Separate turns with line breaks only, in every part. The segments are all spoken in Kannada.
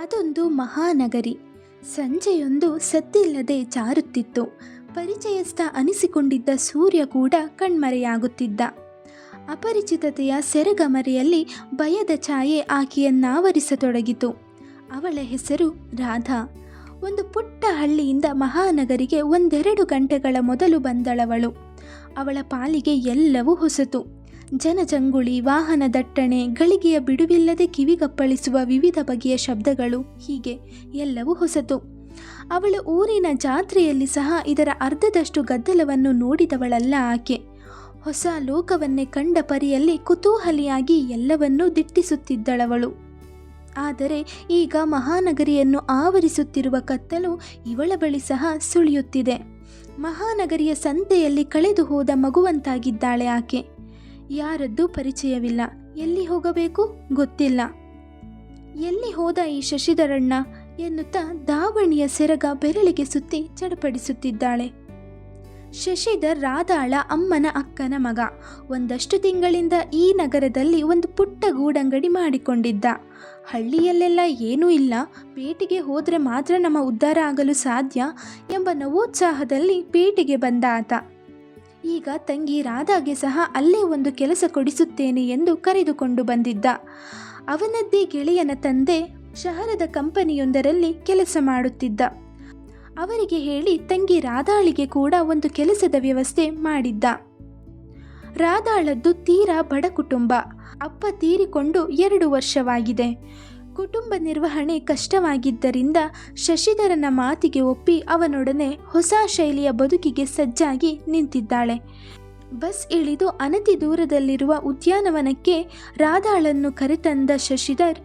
ಅದೊಂದು ಮಹಾನಗರಿ. ಸಂಜೆಯೊಂದು ಸದ್ದಿಲ್ಲದೆ ಜಾರುತ್ತಿತ್ತು. ಪರಿಚಯಸ್ಥ ಅನಿಸಿಕೊಂಡಿದ್ದ ಸೂರ್ಯ ಕೂಡ ಕಣ್ಮರೆಯಾಗುತ್ತಿದ್ದ. ಅಪರಿಚಿತತೆಯ ಸೆರಗಮರೆಯಲ್ಲಿ ಭಯದ ಛಾಯೆ ಆಕೆಯನ್ನಾವರಿಸತೊಡಗಿತು. ಅವಳ ಹೆಸರು ರಾಧಾ. ಒಂದು ಪುಟ್ಟ ಹಳ್ಳಿಯಿಂದ ಮಹಾನಗರಿಗೆ ಒಂದೆರಡು ಗಂಟೆಗಳ ಮೊದಲು ಬಂದಳವಳು. ಅವಳ ಪಾಲಿಗೆ ಎಲ್ಲವೂ ಹೊಸತು. ಜನಜಂಗುಳಿ, ವಾಹನ ದಟ್ಟಣೆ, ಗಳಿಗೆಯ ಬಿಡುವಿಲ್ಲದೆ ಕಿವಿಗಪ್ಪಳಿಸುವ ವಿವಿಧ ಬಗೆಯ ಶಬ್ದಗಳು, ಹೀಗೆ ಎಲ್ಲವೂ ಹೊಸತು. ಅವಳ ಊರಿನ ಜಾತ್ರೆಯಲ್ಲಿ ಸಹ ಇದರ ಅರ್ಧದಷ್ಟು ಗದ್ದಲವನ್ನು ನೋಡಿದವಳಲ್ಲ ಆಕೆ. ಹೊಸ ಲೋಕವನ್ನೇ ಕಂಡ ಪರಿಯಲ್ಲಿ ಕುತೂಹಲಿಯಾಗಿ ಎಲ್ಲವನ್ನೂ ದಿಟ್ಟಿಸುತ್ತಿದ್ದಳವಳು. ಆದರೆ ಈಗ ಮಹಾನಗರಿಯನ್ನು ಆವರಿಸುತ್ತಿರುವ ಕತ್ತಲು ಇವಳ ಬಳಿ ಸಹ ಸುಳಿಯುತ್ತಿದೆ. ಮಹಾನಗರಿಯ ಸಂತೆಯಲ್ಲಿ ಕಳೆದು ಹೋದ ಮಗುವಂತಾಗಿದ್ದಾಳೆ ಆಕೆ. ಯಾರದ್ದೂ ಪರಿಚಯವಿಲ್ಲ. ಎಲ್ಲಿ ಹೋಗಬೇಕು? ಗೊತ್ತಿಲ್ಲ. ಎಲ್ಲಿ ಹೋದ ಈ ಶಶಿಧರಣ್ಣ? ಎನ್ನುತ್ತಾ ದಾವಣಿಯ ಸೆರಗ ಬೆರಳಿಗೆ ಸುತ್ತಿ ಚಡಪಡಿಸುತ್ತಿದ್ದಾಳೆ. ಶಶಿಧರ್ ರಾಧಾಳ ಅಮ್ಮನ ಅಕ್ಕನ ಮಗ. ಒಂದಷ್ಟು ತಿಂಗಳಿಂದ ಈ ನಗರದಲ್ಲಿ ಒಂದು ಪುಟ್ಟ ಗೂಡಂಗಡಿ ಮಾಡಿಕೊಂಡಿದ್ದ. ಹಳ್ಳಿಯಲ್ಲೆಲ್ಲ ಏನೂ ಇಲ್ಲ. ಪೇಟೆಗೆ ಹೋದರೆ ಮಾತ್ರ ನಮ್ಮ ಉದ್ಧಾರ ಆಗಲು ಸಾಧ್ಯ ಎಂಬ ನವೋತ್ಸಾಹದಲ್ಲಿ ಪೇಟೆಗೆ ಬಂದ ಆತ. ಈಗ ತಂಗಿ ರಾಧಾಗೆ ಸಹ ಅಲ್ಲೇ ಒಂದು ಕೆಲಸ ಕೊಡಿಸುತ್ತೇನೆ ಎಂದು ಕರೆದುಕೊಂಡು ಬಂದಿದ್ದ. ಅವನದ್ದೇ ಗೆಳೆಯನ ತಂದೆ ಶಹರದ ಕಂಪನಿಯೊಂದರಲ್ಲಿ ಕೆಲಸ ಮಾಡುತ್ತಿದ್ದ. ಅವರಿಗೆ ಹೇಳಿ ತಂಗಿ ರಾಧಾಳಿಗೆ ಕೂಡ ಒಂದು ಕೆಲಸದ ವ್ಯವಸ್ಥೆ ಮಾಡಿದ್ದ. ರಾಧಾಳದ್ದು ತೀರಾ ಬಡ ಕುಟುಂಬ. ಅಪ್ಪ ತೀರಿಕೊಂಡು ಎರಡು ವರ್ಷವಾಗಿದೆ. ಕುಟುಂಬ ನಿರ್ವಹಣೆ ಕಷ್ಟವಾಗಿದ್ದರಿಂದ ಶಶಿಧರನ ಮಾತಿಗೆ ಒಪ್ಪಿ ಅವನೊಡನೆ ಹೊಸ ಶೈಲಿಯ ಬದುಕಿಗೆ ಸಜ್ಜಾಗಿ ನಿಂತಿದ್ದಾಳೆ. ಬಸ್ ಇಳಿದು ಅನತಿ ದೂರದಲ್ಲಿರುವ ಉದ್ಯಾನವನಕ್ಕೆ ರಾಧಾಳನ್ನು ಕರೆತಂದ ಶಶಿಧರ್,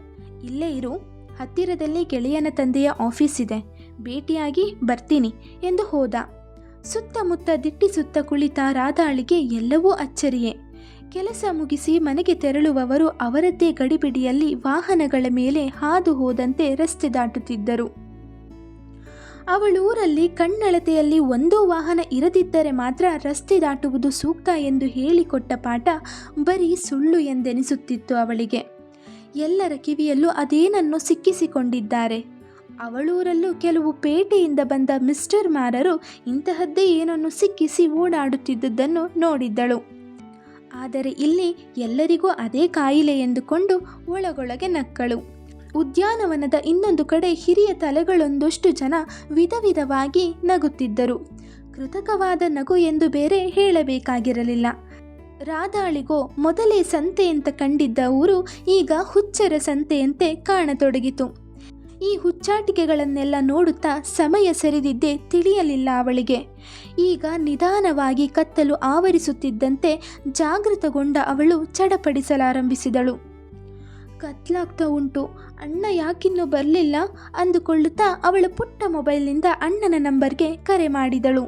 ಇಲ್ಲೇ ಇರು, ಹತ್ತಿರದಲ್ಲಿ ಗೆಳೆಯನ ತಂದೆಯ ಆಫೀಸ್ ಇದೆ, ಭೇಟಿಯಾಗಿ ಬರ್ತೀನಿ ಎಂದು ಹೋದ. ಸುತ್ತಮುತ್ತ ದಿಟ್ಟಿಸುತ್ತ ಕುಳಿತ ರಾಧಾಳಿಗೆ ಎಲ್ಲವೂ ಅಚ್ಚರಿಯೇ. ಕೆಲಸ ಮುಗಿಸಿ ಮನೆಗೆ ತೆರಳುವವರು ಅವರದ್ದೇ ಗಡಿಬಿಡಿಯಲ್ಲಿ ವಾಹನಗಳ ಮೇಲೆ ಹಾದು ಹೋದಂತೆ ರಸ್ತೆ ದಾಟುತ್ತಿದ್ದರು. ಅವಳೂರಲ್ಲಿ ಕಣ್ಣಳತೆಯಲ್ಲಿ ಒಂದೋ ವಾಹನ ಇರದಿದ್ದರೆ ಮಾತ್ರ ರಸ್ತೆ ದಾಟುವುದು ಸೂಕ್ತ ಎಂದು ಹೇಳಿಕೊಟ್ಟ ಪಾಠ ಬರೀ ಸುಳ್ಳು ಎಂದೆನಿಸುತ್ತಿತ್ತು ಅವಳಿಗೆ. ಎಲ್ಲರ ಕಿವಿಯಲ್ಲೂ ಅದೇನನ್ನು ಸಿಕ್ಕಿಸಿಕೊಂಡಿದ್ದಾರೆ? ಅವಳೂರಲ್ಲೂ ಕೆಲವು ಪೇಟೆಯಿಂದ ಬಂದ ಮಿಸ್ಟರ್ ಮಾರರು ಇಂತಹದ್ದೇ ಏನನ್ನು ಸಿಕ್ಕಿಸಿ ಓಡಾಡುತ್ತಿದ್ದುದನ್ನು ನೋಡಿದ್ದಳು. ಆದರೆ ಇಲ್ಲಿ ಎಲ್ಲರಿಗೂ ಅದೇ ಕಾಯಿಲೆ ಎಂದುಕೊಂಡು ಒಳಗೊಳಗೆ ನಕ್ಕಳು. ಉದ್ಯಾನವನದ ಇನ್ನೊಂದು ಕಡೆ ಹಿರಿಯ ತಲೆಗಳೊಂದಷ್ಟು ಜನ ವಿಧ ವಿಧವಾಗಿ ನಗುತ್ತಿದ್ದರು. ಕೃತಕವಾದ ನಗು ಎಂದು ಬೇರೆ ಹೇಳಬೇಕಾಗಿರಲಿಲ್ಲ. ರಾಧಾಳಿಗೋ, ಮೊದಲೇ ಸಂತೆಯಂತ ಕಂಡಿದ್ದ ಊರು ಈಗ ಹುಚ್ಚರ ಸಂತೆಯಂತೆ ಕಾಣತೊಡಗಿತು. ಈ ಹುಚ್ಚಾಟಿಕೆಗಳನ್ನೆಲ್ಲ ನೋಡುತ್ತಾ ಸಮಯ ಸರಿದಿದ್ದೇ ತಿಳಿಯಲಿಲ್ಲ ಅವಳಿಗೆ. ಈಗ ನಿಧಾನವಾಗಿ ಕತ್ತಲು ಆವರಿಸುತ್ತಿದ್ದಂತೆ ಜಾಗೃತಗೊಂಡ ಅವಳು ಚಡಪಡಿಸಲಾರಂಭಿಸಿದಳು. ಕತ್ಲಾಗ್ತಾ ಉಂಟು, ಅಣ್ಣ ಯಾಕಿನ್ನೂ ಬರಲಿಲ್ಲ ಅಂದುಕೊಳ್ಳುತ್ತಾ ಅವಳು ಪುಟ್ಟ ಮೊಬೈಲ್ನಿಂದ ಅಣ್ಣನ ನಂಬರ್ಗೆ ಕರೆ ಮಾಡಿದಳು.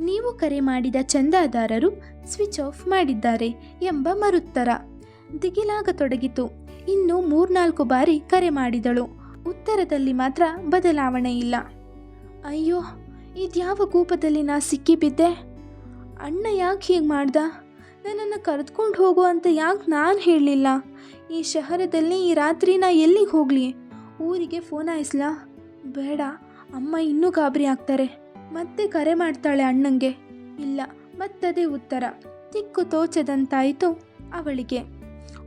ನೀವು ಕರೆ ಮಾಡಿದ ಚಂದಾದಾರರು ಸ್ವಿಚ್ ಆಫ್ ಮಾಡಿದ್ದಾರೆ ಎಂಬ ಮರುತ್ತರ. ದಿಗಿಲಾಗತೊಡಗಿತು. ಇನ್ನು ಮೂರ್ನಾಲ್ಕು ಬಾರಿ ಕರೆ ಮಾಡಿದಳು. ಉತ್ತರದಲ್ಲಿ ಮಾತ್ರ ಬದಲಾವಣೆ ಇಲ್ಲ. ಅಯ್ಯೋ, ಇದ್ಯಾವ ಕೂಪದಲ್ಲಿ ನಾ ಸಿಕ್ಕಿಬಿದ್ದೆ? ಅಣ್ಣ ಯಾಕೆ ಹೀಗೆ ಮಾಡ್ದ? ನನ್ನನ್ನು ಕರೆದುಕೊಂಡು ಹೋಗು ಅಂತ ಯಾಕೆ ನಾನು ಹೇಳಲಿಲ್ಲ? ಈ ಶಹರದಲ್ಲಿ ಈ ರಾತ್ರಿ ನಾ ಎಲ್ಲಿಗೆ ಹೋಗಲಿ? ಊರಿಗೆ ಫೋನ್ ಐಸ್ಲಾ ಬೇಡ, ಅಮ್ಮ ಇನ್ನೂ ಗಾಬರಿ ಆಗ್ತಾರೆ. ಮತ್ತೆ ಕರೆ ಮಾಡ್ತಾಳೆ ಅಣ್ಣಂಗೆ. ಇಲ್ಲ, ಮತ್ತದೇ ಉತ್ತರ. ತಿಕ್ಕು ತೋಚದಂತಾಯಿತು ಅವಳಿಗೆ.